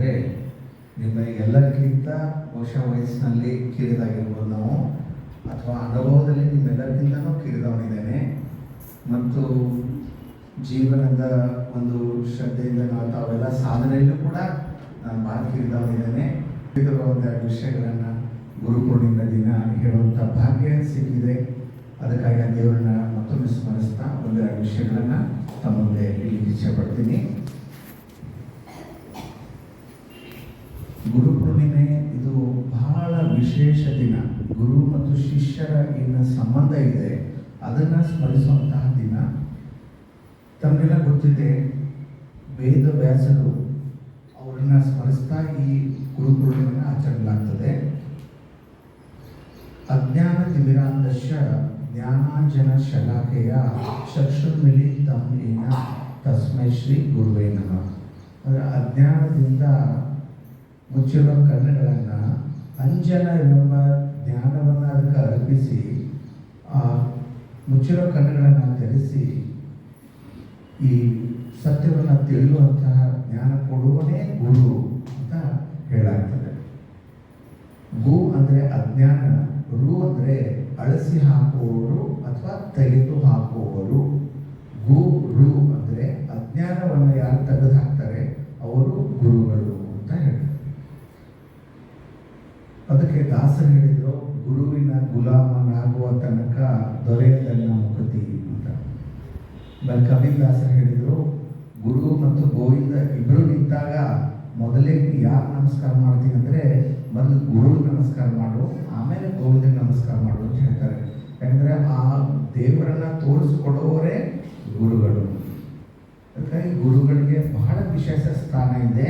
ಅಂದರೆ ನಿಮ್ಮ ಎಲ್ಲರಿಗಿಂತ ಬಹುಶಃ ವಯಸ್ಸಿನಲ್ಲಿ ಕಿರಿದಾಗಿರ್ಬೋದು ನಾವು, ಅಥವಾ ಅನುಭವದಲ್ಲಿ ನಿಮ್ಮೆಲ್ಲರಿಗಿಂತನೂ ಕಿರಿದವನಿದ್ದೇನೆ. ಮತ್ತು ಜೀವನದ ಒಂದು ಶ್ರದ್ಧೆಯಿಂದ ನಾವು ತಾವೆಲ್ಲ ಸಾಧನೆಯಲ್ಲೂ ಕೂಡ ನಾನು ಭಾಳ ಕಿರಿದವನಿದ್ದೇನೆ. ಒಂದೆರಡು ವಿಷಯಗಳನ್ನು ಗುರುಪೂರ್ಣಿಮೆ ದಿನ ಹೇಳುವಂಥ ಭಾಗ್ಯ ಸಿಕ್ಕಿದೆ. ಅದಕ್ಕಾಗಿ ಆ ದೇವರನ್ನ ಮತ್ತೊಮ್ಮೆ ಸ್ಮರಿಸ್ತಾ ಒಂದೆರಡು ವಿಷಯಗಳನ್ನು ತಮ್ಮ ಮುಂದೆ ಇಲ್ಲಿ ಇಚ್ಛೆ ಪಡ್ತೀನಿ ಇದು ಬಹಳ ವಿಶೇಷ ದಿನ. ಗುರು ಮತ್ತು ಶಿಷ್ಯರ ಏನು ಸಂಬಂಧ ಇದೆ, ಅದನ್ನು ಸ್ಮರಿಸುವಂತಹ ದಿನ. ತಮಗೆಲ್ಲ ಗೊತ್ತಿದೆ, ವೇದ ವ್ಯಾಸರು ಅವರನ್ನು ಸ್ಮರಿಸ್ತಾ ಈ ಗುರುಪೂರ್ಣಿಮೆಯನ್ನು ಆಚರಿಸಲಾಗ್ತದೆ ಅಜ್ಞಾನ ತಿಮಿರಾಂಧಶ ಜ್ಞಾನಾಂಜನ ಶಲಾಖೆಯ ಚಕ್ಷುರ್ಮಿಲಿ ತಮ್ಮ ತಸ್ಮೈ ಶ್ರೀ ಗುರುವೇ ನಮಃ. ಅಂದರೆ ಅಜ್ಞಾನದಿಂದ ಮುಚ್ಚಿರುವ ಕಣ್ಣುಗಳನ್ನು ಅಂಜನ ಎಂಬ ಜ್ಞಾನವನ್ನು ಅದಕ್ಕೆ ಅರ್ಪಿಸಿ, ಆ ಮುಚ್ಚಿರೋ ಕಣ್ಣುಗಳನ್ನು ಧರಿಸಿ ಈ ಸತ್ಯವನ್ನು ತಿಳಿಯುವಂತಹ ಜ್ಞಾನ ಕೊಡುವನೇ ಗುರು ಅಂತ ಹೇಳಾಗ್ತದೆ ಗು ಅಂದರೆ ಅಜ್ಞಾನ, ರು ಅಂದರೆ ಅಳಸಿ ಹಾಕುವವರು ಅಥವಾ ತೆಗೆದು ಹಾಕುವವರು. ಗು, ರು ಅಂದರೆ ಅಜ್ಞಾನವನ್ನು ಯಾರು ತೆಗೆದು ಅವರು ಗುರುಗಳು ಅಂತ ಹೇಳ್ತಾರೆ ಅದಕ್ಕೆ ದಾಸರು ಹೇಳಿದರು, ಗುರುವಿನ ಗುಲಾಮನಾಗುವ ತನಕ ದೊರೆಯದನ್ನ ಮುಕತಿ ಅಂತ. ಬಲ್ ಕಬೀರ್ದಾಸರು ಹೇಳಿದರು, ಗುರು ಮತ್ತು ಗೋವಿಂದ ಇಬ್ಬರು ನಿಂತಾಗ ಮೊದಲೇ ಯಾರು ನಮಸ್ಕಾರ ಮಾಡ್ತೀನಿ ಅಂದರೆ ಮೊದಲು ಗುರು ನಮಸ್ಕಾರ ಮಾಡು, ಆಮೇಲೆ ಗೋವಿಂದ ನಮಸ್ಕಾರ ಮಾಡು ಅಂತ ಹೇಳ್ತಾರೆ. ಯಾಕಂದರೆ ಆ ದೇವರನ್ನ ತೋರಿಸ್ಕೊಡೋರೇ ಗುರುಗಳು. ಅದಕ್ಕಾಗಿ ಗುರುಗಳಿಗೆ ಬಹಳ ವಿಶೇಷ ಸ್ಥಾನ ಇದೆ.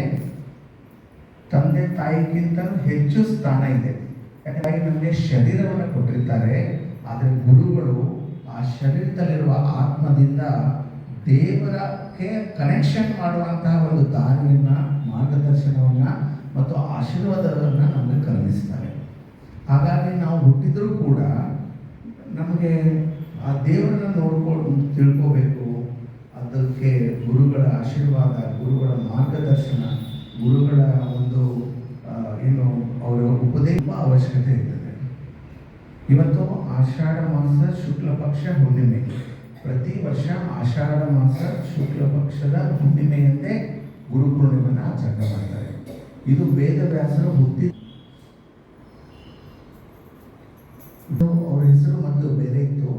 ತಂದೆ ತಾಯಿಗಿಂತ ಹೆಚ್ಚು ಸ್ಥಾನ ಇದೆ. ಯಾಕಂದ್ರೆ ನಮಗೆ ಶರೀರವನ್ನು ಕೊಟ್ಟಿರ್ತಾರೆ, ಆದರೆ ಗುರುಗಳು ಆ ಶರೀರದಲ್ಲಿರುವ ಆತ್ಮದಿಂದ ದೇವರಕ್ಕೆ ಕನೆಕ್ಷನ್ ಮಾಡುವಂತಹ ಒಂದು ದಾರಿಯನ್ನು, ಮಾರ್ಗದರ್ಶನವನ್ನ ಮತ್ತು ಆಶೀರ್ವಾದವನ್ನು ನಮಗೆ ಕರುಣಿಸ್ತಾರೆ. ಹಾಗಾಗಿ ನಾವು ಹುಟ್ಟಿದರೂ ಕೂಡ ನಮಗೆ ಆ ದೇವರನ್ನ ನೋಡ್ಕೊಂಡು ತಿಳ್ಕೋಬೇಕು. ಅದಕ್ಕೆ ಗುರುಗಳ ಆಶೀರ್ವಾದ, ಗುರುಗಳ ಮಾರ್ಗದರ್ಶನ, ಗುರುಗಳ ಒಂದು ಏನು ಅವರ ಉಪದೇಶ ಅವಶ್ಯಕತೆ ಇರ್ತದೆ. ಇವತ್ತು ಆಷಾಢ ಮಾಸ ಶುಕ್ಲ ಪಕ್ಷ ಹುಣ್ಣಿಮೆ. ಪ್ರತಿ ವರ್ಷ ಆಷಾಢ ಮಾಸ ಶುಕ್ಲ ಪಕ್ಷದ ಹುಣ್ಣಿಮೆಯಂತೆ ಗುರು ಪೂರ್ಣಿಮೆಯನ್ನು ಆಚರಣೆ ಮಾಡ್ತಾರೆ. ಇದು ವೇದವ್ಯಾಸರ ಹುಟ್ಟಿ ಅವ್ರ ಹೆಸರು ಮೊದಲು ಬೇರೆ ಇತ್ತು.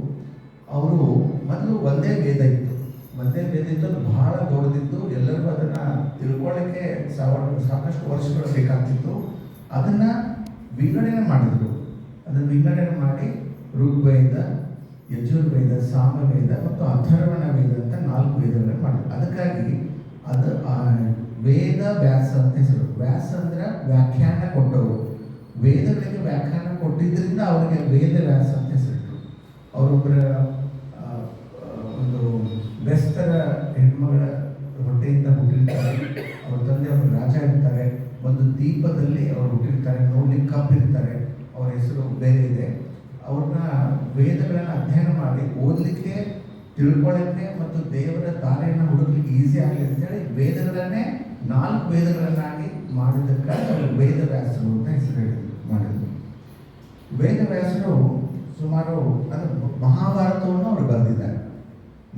ಅವರು ಮೊದಲು ಒಂದೇ ವೇದ ಇತ್ತು. ವೇದ ಇತ್ತು ಬಹಳ ದೊಡ್ಡದಿತ್ತು ಎಲ್ಲರಿಗೂ ಅದನ್ನ ತಿಳ್ಕೊಳ್ಳಿಕ್ಕೆ ಸಾಕಷ್ಟು ವರ್ಷಗಳು ಬೇಕಾಗ್ತಿತ್ತು. ಅದನ್ನ ವಿಂಗಡಣೆ ಮಾಡಿದ್ರು. ಅದನ್ನು ವಿಂಗಡಣೆ ಮಾಡಿ ಋಗ್ವೇದ, ಯಜುರ್ವೇದ, ಸಾಮವೇದ ಮತ್ತು ಅಥರ್ವಣ ವೇದ ಅಂತ ನಾಲ್ಕು ವೇದಗಳನ್ನು ಮಾಡಿದ್ರು. ಅದಕ್ಕಾಗಿ ಅದು ವೇದ ವ್ಯಾಸ ಅಂತ ಹೆಸರು. ವ್ಯಾಸ ಅಂದ್ರೆ ವ್ಯಾಖ್ಯಾನ ಕೊಟ್ಟವರು. ವೇದಗಳಿಗೆ ವ್ಯಾಖ್ಯಾನ ಕೊಟ್ಟಿದ್ದರಿಂದ ಅವರಿಗೆ ವೇದ ವ್ಯಾಸ ಅಂತ ಹೆಸರಿಟ್ರು. ಅವರೊಬ್ಬರ ಬೆಸ್ತರ ಹೆಣ್ಮಗಳ ಹೊಟ್ಟೆಯಿಂದ ಹುಟ್ಟಿರ್ತಾರೆ, ಅವ್ರ ತಂದೆ ಅವರು ರಾಜ ಇರ್ತಾರೆ, ಒಂದು ದೀಪದಲ್ಲಿ ಅವರು ಹುಟ್ಟಿರ್ತಾರೆ, ನೋಡ್ಲಿಕ್ಕೆ ಕಪ್ಪಿರ್ತಾರೆ, ಅವರ ಹೆಸರು ಬೇರೆ ಇದೆ. ಅವ್ರನ್ನ ವೇದಗಳನ್ನ ಅಧ್ಯಯನ ಮಾಡಿ ಓದಲಿಕ್ಕೆ ತಿಳ್ಕೊಳ್ಳೋಕ್ಕೆ ಮತ್ತು ದೇವರ ದಾರಿಯನ್ನು ಹುಡುಕ್ಲಿಕ್ಕೆ ಈಸಿ ಆಗಲಿ ಅಂತೇಳಿ ವೇದಗಳನ್ನೇ ನಾಲ್ಕು ವೇದಗಳನ್ನಾಗಿ ಮಾಡಿದ್ದಕ್ಕಾಗಿ ಅವರು ವೇದವ್ಯಾಸರು ಅಂತ ಹೆಸರು ಹೇಳಿದ್ರು ಮಾಡಿದ್ರು. ವೇದವ್ಯಾಸರು ಸುಮಾರು ಅದು ಮಹಾಭಾರತವನ್ನು ಅವರು ಬರೆದಿದ್ದಾರೆ.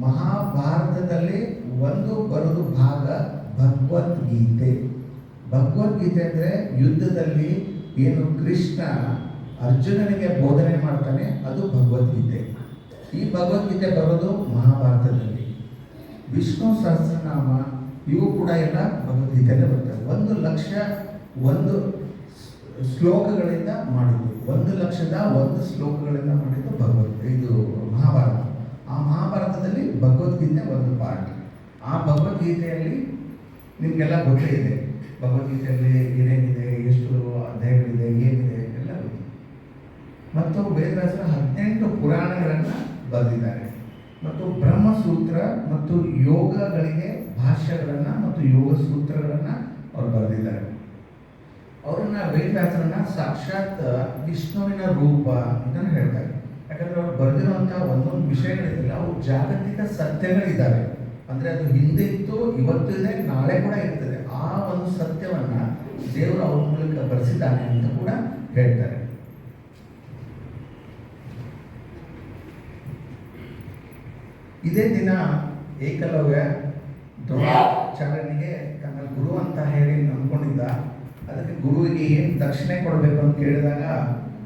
ಮಹಾಭಾರತದಲ್ಲಿ ಒಂದು ಬರೋದು ಭಾಗ ಭಗವದ್ಗೀತೆ. ಭಗವದ್ಗೀತೆ ಅಂದರೆ ಯುದ್ಧದಲ್ಲಿ ಏನು ಕೃಷ್ಣ ಅರ್ಜುನನಿಗೆ ಬೋಧನೆ ಮಾಡ್ತಾನೆ, ಅದು ಭಗವದ್ಗೀತೆ. ಈ ಭಗವದ್ಗೀತೆ ಬರೋದು ಮಹಾಭಾರತದಲ್ಲಿ. ವಿಷ್ಣು ಸಹಸ್ರನಾಮ, ಇವು ಕೂಡ ಎಲ್ಲ ಭಗವದ್ಗೀತೆಯಲ್ಲೇ ಬರ್ತವೆ. ಒಂದು ಲಕ್ಷ ಒಂದು ಶ್ಲೋಕಗಳಿಂದ ಮಾಡಿದ್ದು. ಒಂದು ಲಕ್ಷದ ಒಂದು ಶ್ಲೋಕಗಳಿಂದ ಮಾಡಿದ್ದು ಭಗವದ್ ಇದು ಮಹಾಭಾರತ. ಆ ಮಹಾಭಾರತದಲ್ಲಿ ಭಗವದ್ಗೀತೆ ಒಂದು ಪಾರ್ಟ್ ಆ ಭಗವದ್ಗೀತೆಯಲ್ಲಿ ನಿಮಗೆಲ್ಲ ಗೊತ್ತೇ ಇದೆ. ಭಗವದ್ಗೀತೆಯಲ್ಲಿ ಏನೇನಿದೆ, ಎಷ್ಟು ಅಧ್ಯಾಯಗಳಿದೆ, ಏನಿದೆ ಎಲ್ಲ ಮತ್ತು ವೇದವ್ಯಾಸರು ಹದಿನೆಂಟು ಪುರಾಣಗಳನ್ನು ಬರೆದಿದ್ದಾರೆ. ಮತ್ತು ಬ್ರಹ್ಮಸೂತ್ರ ಮತ್ತು ಯೋಗಗಳಿಗೆ ಭಾಷ್ಯಗಳನ್ನು ಮತ್ತು ಯೋಗ ಸೂತ್ರಗಳನ್ನು ಅವರು ಬರೆದಿದ್ದಾರೆ. ಅವರನ್ನ ವೇದವ್ಯಾಸರನ್ನ ಸಾಕ್ಷಾತ್ ವಿಷ್ಣುವಿನ ರೂಪ ಅಂತ ಹೇಳ್ತಾರೆ. ಯಾಕಂದ್ರೆ ಅವ್ರು ಬರೆದಿರುವಂತಹ ಒಂದೊಂದು ವಿಷಯಗಳಿದೆಯಲ್ಲ ಅವು ಜಾಗತಿಕ ಸತ್ಯಗಳಿದ್ದಾವೆ. ಅಂದ್ರೆ ಅದು ಹಿಂದೆ ಇತ್ತು ಇವತ್ತು ಇದೆ ನಾಳೆ ಕೂಡ ಇರ್ತದೆ. ಆ ಒಂದು ಸತ್ಯವನ್ನ ದೇವರು ಅವ್ರ ಮೂಲಕ ಬರೆಸಿದ್ದಾನೆ ಅಂತ ಕೂಡ ಹೇಳ್ತಾರೆ. ಇದೇ ದಿನ ಏಕಲವ್ಯ ದ್ರೋಣಾಚಾರ್ಯನಿಗೆ ತನ್ನ ಗುರು ಅಂತ ಹೇಳಿ ನಂಬಿಕೊಂಡಿದ್ದ. ಅದಕ್ಕೆ ಗುರುವಿಗೆ ಏನು ದಕ್ಷಿಣೆ ಕೊಡಬೇಕು ಅಂತ ಕೇಳಿದಾಗ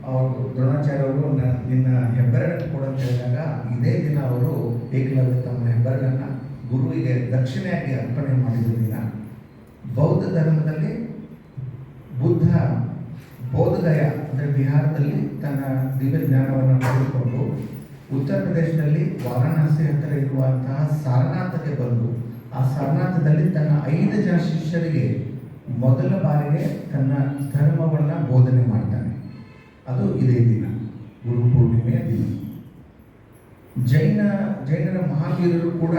ಅವರು ದ್ರೋಣಾಚಾರ್ಯ ಅವರು ನಿನ್ನ ಹೆಬ್ಬೆರಳು ಕೊಡು ಅಂತ ಹೇಳಿದಾಗ ಇದೇ ದಿನ ಅವರು ಏಕಲವ್ಯ ತಮ್ಮ ಹೆಬ್ಬೆರಳನ್ನು ಗುರುವಿಗೆ ದಕ್ಷಿಣೆಯಾಗಿ ಅರ್ಪಣೆ ಮಾಡಿದ ದಿನ ಬೌದ್ಧ ಧರ್ಮದಲ್ಲಿ ಬುದ್ಧ, ಬೋಧಗಯ ಅಂದರೆ ಬಿಹಾರದಲ್ಲಿ ತನ್ನ ದಿವ್ಯ ಜ್ಞಾನವನ್ನು ಪಡೆದುಕೊಂಡು ಉತ್ತರ ಪ್ರದೇಶದಲ್ಲಿ ವಾರಣಾಸಿ ಹತ್ತಿರ ಇರುವಂತಹ ಸಾರನಾಥಕ್ಕೆ ಬಂದು ಆ ಸಾರನಾಥದಲ್ಲಿ ತನ್ನ ಐದು ಜನ ಶಿಷ್ಯರಿಗೆ ಮೊದಲ ಬಾರಿಗೆ ತನ್ನ ಧರ್ಮವನ್ನು ಬೋಧನೆ ಮಾಡ್ತಾನೆ. ಅದು ಇದೇ ದಿನ, ಗುರು ಪೂರ್ಣಿಮೆಯ ದಿನ. ಜೈನ, ಜೈನರ ಮಹಾವೀರರು ಕೂಡ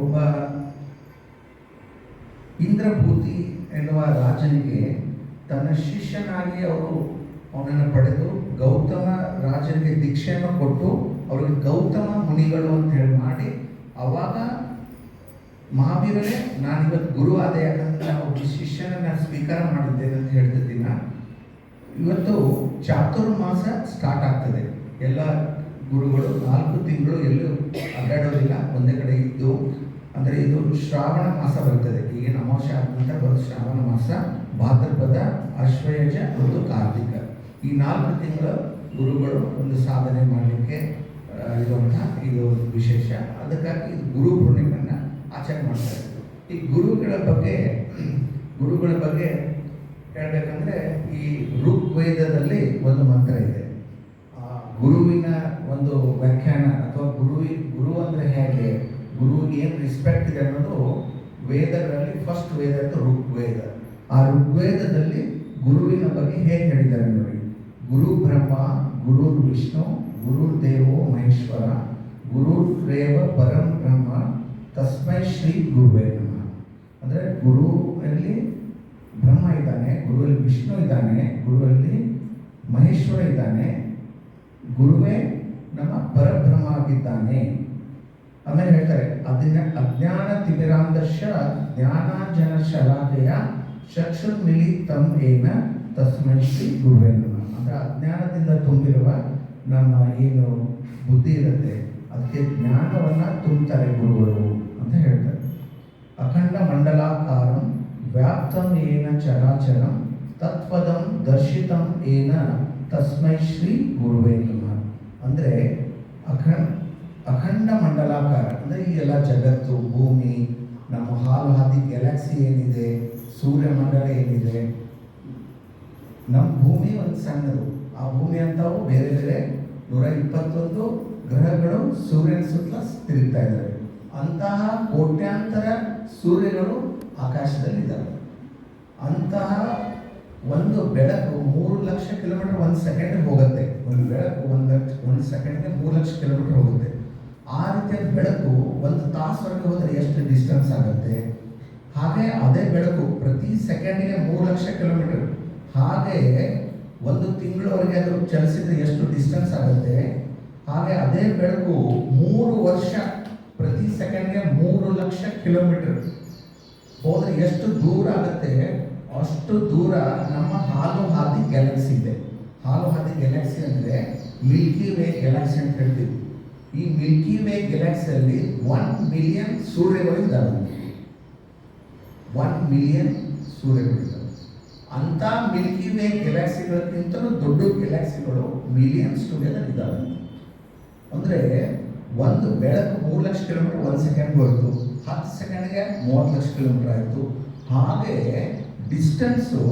ಒಬ್ಬ ಇಂದ್ರಭೂತಿ ಎನ್ನುವ ರಾಜನಿಗೆ ತನ್ನ ಶಿಷ್ಯನಾಗಿ ಅವರು ಅವನನ್ನು ಪಡೆದು ಗೌತಮ ರಾಜನಿಗೆ ದೀಕ್ಷೆಯನ್ನು ಕೊಟ್ಟು ಅವರಿಗೆ ಗೌತಮ ಮುನಿಗಳು ಅಂತ ಹೇಳಿ ಮಾಡಿ, ಅವಾಗ ಮಹಾವೀರನೇ ನಾನಿವತ್ತು ಗುರು ಆದ ಯಾಕಂದ್ರೆ ಒಬ್ಬ ಶಿಷ್ಯನನ್ನ ಸ್ವೀಕಾರ ಮಾಡಿದ್ದೇನೆ ಅಂತ ಹೇಳಿದ ದಿನ ಇವತ್ತು ಚಾತುರ್ಮಾಸ ಸ್ಟಾರ್ಟ್ ಆಗ್ತದೆ. ಎಲ್ಲ ಗುರುಗಳು ನಾಲ್ಕು ತಿಂಗಳು ಎಲ್ಲೂ ಅಡ್ಡಾಡೋದಿಲ್ಲ. ಒಂದೇ ಕಡೆ ಇದ್ದು, ಅಂದರೆ ಇದು ಶ್ರಾವಣ ಮಾಸ ಬರ್ತದೆ. ಈಗ ಅಮಾವಾಸ್ಯ ಆದ ನಂತರ ಶ್ರಾವಣ ಮಾಸ. ಭಾದ್ರಪದ, ಅಶ್ವಯಜ ಮತ್ತು ಕಾರ್ತಿಕ. ಈ ನಾಲ್ಕು ತಿಂಗಳು ಗುರುಗಳು ಒಂದು ಸಾಧನೆ ಮಾಡಲಿಕ್ಕೆ ಇರುವಂತಹ ಇದು ಒಂದು ವಿಶೇಷ. ಅದಕ್ಕಾಗಿ ಗುರು ಪೂರ್ಣಿಮೆಯನ್ನು ಆಚರಣೆ ಮಾಡ್ತಾರೆ. ಈ ಗುರುಗಳ ಬಗ್ಗೆ ಗುರುಗಳ ಬಗ್ಗೆ ಹೇಳ್ಬೇಕಂದ್ರೆ ಈ ಋಗ್ವೇದದಲ್ಲಿ ಒಂದು ಮಂತ್ರ ಇದೆ. ಆ ಗುರುವಿನ ಒಂದು ವ್ಯಾಖ್ಯಾನ ಅಥವಾ ಗುರುವಿ, ಗುರು ಅಂದರೆ ಹೇಗೆ ಗುರುವಿಗೆ ಏನು ರಿಸ್ಪೆಕ್ಟ್ ಇದೆ ಅನ್ನೋದು ವೇದಗಳಲ್ಲಿ ಫಸ್ಟ್ ವೇದ ಅಂತ ಋಗ್ವೇದ. ಆ ಋಗ್ವೇದದಲ್ಲಿ ಗುರುವಿನ ಬಗ್ಗೆ ಹೇಗೆ ಹೇಳಿದ್ದಾರೆ ನೋಡಿ. ಗುರು ಬ್ರಹ್ಮ, ಗುರು ವಿಷ್ಣು, ಗುರು ದೇವೋ ಮಹೇಶ್ವರ, ಗುರು ರೇವ ಪರಂ ಬ್ರಹ್ಮ, ತಸ್ಮೈ ಶ್ರೀ ಗುರುವೇ ನಮಃ. ಅಂದರೆ ಗುರುವಲ್ಲಿ ಬ್ರಹ್ಮ ಇದ್ದಾನೆ, ಗುರುವಲ್ಲಿ ವಿಷ್ಣು ಇದ್ದಾನೆ, ಗುರುವಲ್ಲಿ ಮಹೇಶ್ವರ ಇದ್ದಾನೆ, ಗುರುವೇ ನಮ್ಮ ಪರಬ್ರಹ್ಮ ಆಗಿದ್ದಾನೆ ಆಮೇಲೆ ಹೇಳ್ತಾರೆ ಅದನ್ನ ಅಜ್ಞಾನ ತಿಮಿರಾಂದರ್ಶ ಜ್ಞಾನಾಂಜನ ಮಿಲಿ ತಮ್ ಏನ ತಸ್ಮೈ ಶ್ರೀ ಗುರುವೇ ಅಂದ್ರೆ ಅಜ್ಞಾನದಿಂದ ತುಂಬಿರುವ ನಮ್ಮ ಏನು ಬುದ್ಧಿ ಇರುತ್ತೆ, ಅದಕ್ಕೆ ಜ್ಞಾನವನ್ನ ತುಂಬ್ತಾರೆ ಗುರುಗಳು ಅಂತ ಹೇಳ್ತಾರೆ. ಅಖಂಡ ಮಂಡಲಾಕಾರಂ ವ್ಯಾಪ್ತಂ ಏನ ಚರಾಚರಂ ತತ್ವದಂ ದರ್ಶಿತಂ ಏನ, ತಸ್ಮೈ ಶ್ರೀ ಗುರುವೇ ನಮಃ. ಅಂದರೆ ಅಖಂಡ ಅಖಂಡ ಮಂಡಲಾಕಾರ, ಅಂದರೆ ಈ ಎಲ್ಲ ಜಗತ್ತು, ಭೂಮಿ, ನಮ್ಮ ಹಾಲು ಹಾದಿ ಗ್ಯಾಲಕ್ಸಿ ಏನಿದೆ ಸೂರ್ಯಮಂಡಲ ಏನಿದೆ ನಮ್ಮ ಭೂಮಿ ಒಂದು ಸಣ್ಣದು. ಆ ಭೂಮಿ ಅಂತವು ಬೇರೆ ಬೇರೆ ನೂರ ಇಪ್ಪತ್ತೊಂದು ಗ್ರಹಗಳು ಸೂರ್ಯನ ಸುತ್ತಲ ತಿರುಗ್ತಾ ಇದ್ದಾವೆ. ಅಂತಹ ಕೋಟ್ಯಾಂತರ ಸೂರ್ಯಗಳು ಆಕಾಶದಲ್ಲಿದ್ದಾವೆ. ಅಂತಹ ಒಂದು ಬೆಳಕು ಮೂರು ಲಕ್ಷ ಕಿಲೋಮೀಟರ್ ಒಂದು ಸೆಕೆಂಡ್ ಹೋಗುತ್ತೆ. ಒಂದು ಬೆಳಕು ಒಂದು ಲಕ್ಷ, ಒಂದು ಸೆಕೆಂಡ್ಗೆ ಮೂರು ಲಕ್ಷ ಕಿಲೋಮೀಟರ್ ಹೋಗುತ್ತೆ. ಆ ರೀತಿಯ ಬೆಳಕು ಒಂದು ತಾಸವರೆಗೆ ಹೋದರೆ ಎಷ್ಟು ಡಿಸ್ಟೆನ್ಸ್ ಆಗುತ್ತೆ? ಹಾಗೆ ಅದೇ ಬೆಳಕು ಪ್ರತಿ ಸೆಕೆಂಡಿಗೆ ಮೂರು ಲಕ್ಷ ಕಿಲೋಮೀಟರ್. ಹಾಗೆ ಒಂದು ತಿಂಗಳವರೆಗೆ ಅದು ಚಲಿಸಿದ್ರೆ ಎಷ್ಟು ಡಿಸ್ಟೆನ್ಸ್ ಆಗುತ್ತೆ? ಹಾಗೆ ಅದೇ ಬೆಳಕು ಮೂರು ವರ್ಷ ಪ್ರತಿ ಸೆಕೆಂಡ್ಗೆ ಮೂರು ಲಕ್ಷ ಕಿಲೋಮೀಟರ್. ಹೋದ್ರೆ ಎಷ್ಟು ದೂರ ಆಗುತ್ತೆ, ಅಷ್ಟು ದೂರ ನಮ್ಮ ಹಾಲು ಹಾದಿ ಗ್ಯಾಲಕ್ಸಿ ಇದೆ. ಹಾಲು ಹಾದಿ ಗ್ಯಾಲಕ್ಸಿ ಅಂದರೆ ಮಿಲ್ಕಿ ವೇ ಗ್ಯಾಲಕ್ಸಿ ಅಂತ ಹೇಳ್ತೀವಿ. ಈ ಮಿಲ್ಕಿ ವೇ ಗ್ಯಾಲಕ್ಸಿಯಲ್ಲಿ ಒನ್ ಮಿಲಿಯನ್ ಸೂರ್ಯಗಳು ಇದ್ದಾವೆ ಒನ್ ಮಿಲಿಯನ್ ಸೂರ್ಯಗಳಿದ್ದಾವೆ. ಅಂಥ ಮಿಲ್ಕಿ ವೇ ಗ್ಯಾಲಕ್ಸಿಗಳಕ್ಕಿಂತಲೂ ದೊಡ್ಡ ಗ್ಯಾಲಕ್ಸಿಗಳು ಮಿಲಿಯನ್ಸ್ ಟುಗೆದರ್ ಇದ್ದಾವೆ ಅಂದರೆ ಒಂದು ಬೆಳಕು ಮೂರು ಲಕ್ಷ ಕಿಲೋಮೀಟರ್ ಒಂದು ಸೆಕೆಂಡ್ ಹೊರತು. ಹತ್ತು ಸೆಕೆಂಡ್ಗೆ ಮೂವತ್ತು ಲಕ್ಷ ಕಿಲೋಮೀಟರ್ ಆಯಿತು. ಹಾಗೆ ಡಿಸ್ಟೆನ್ಸು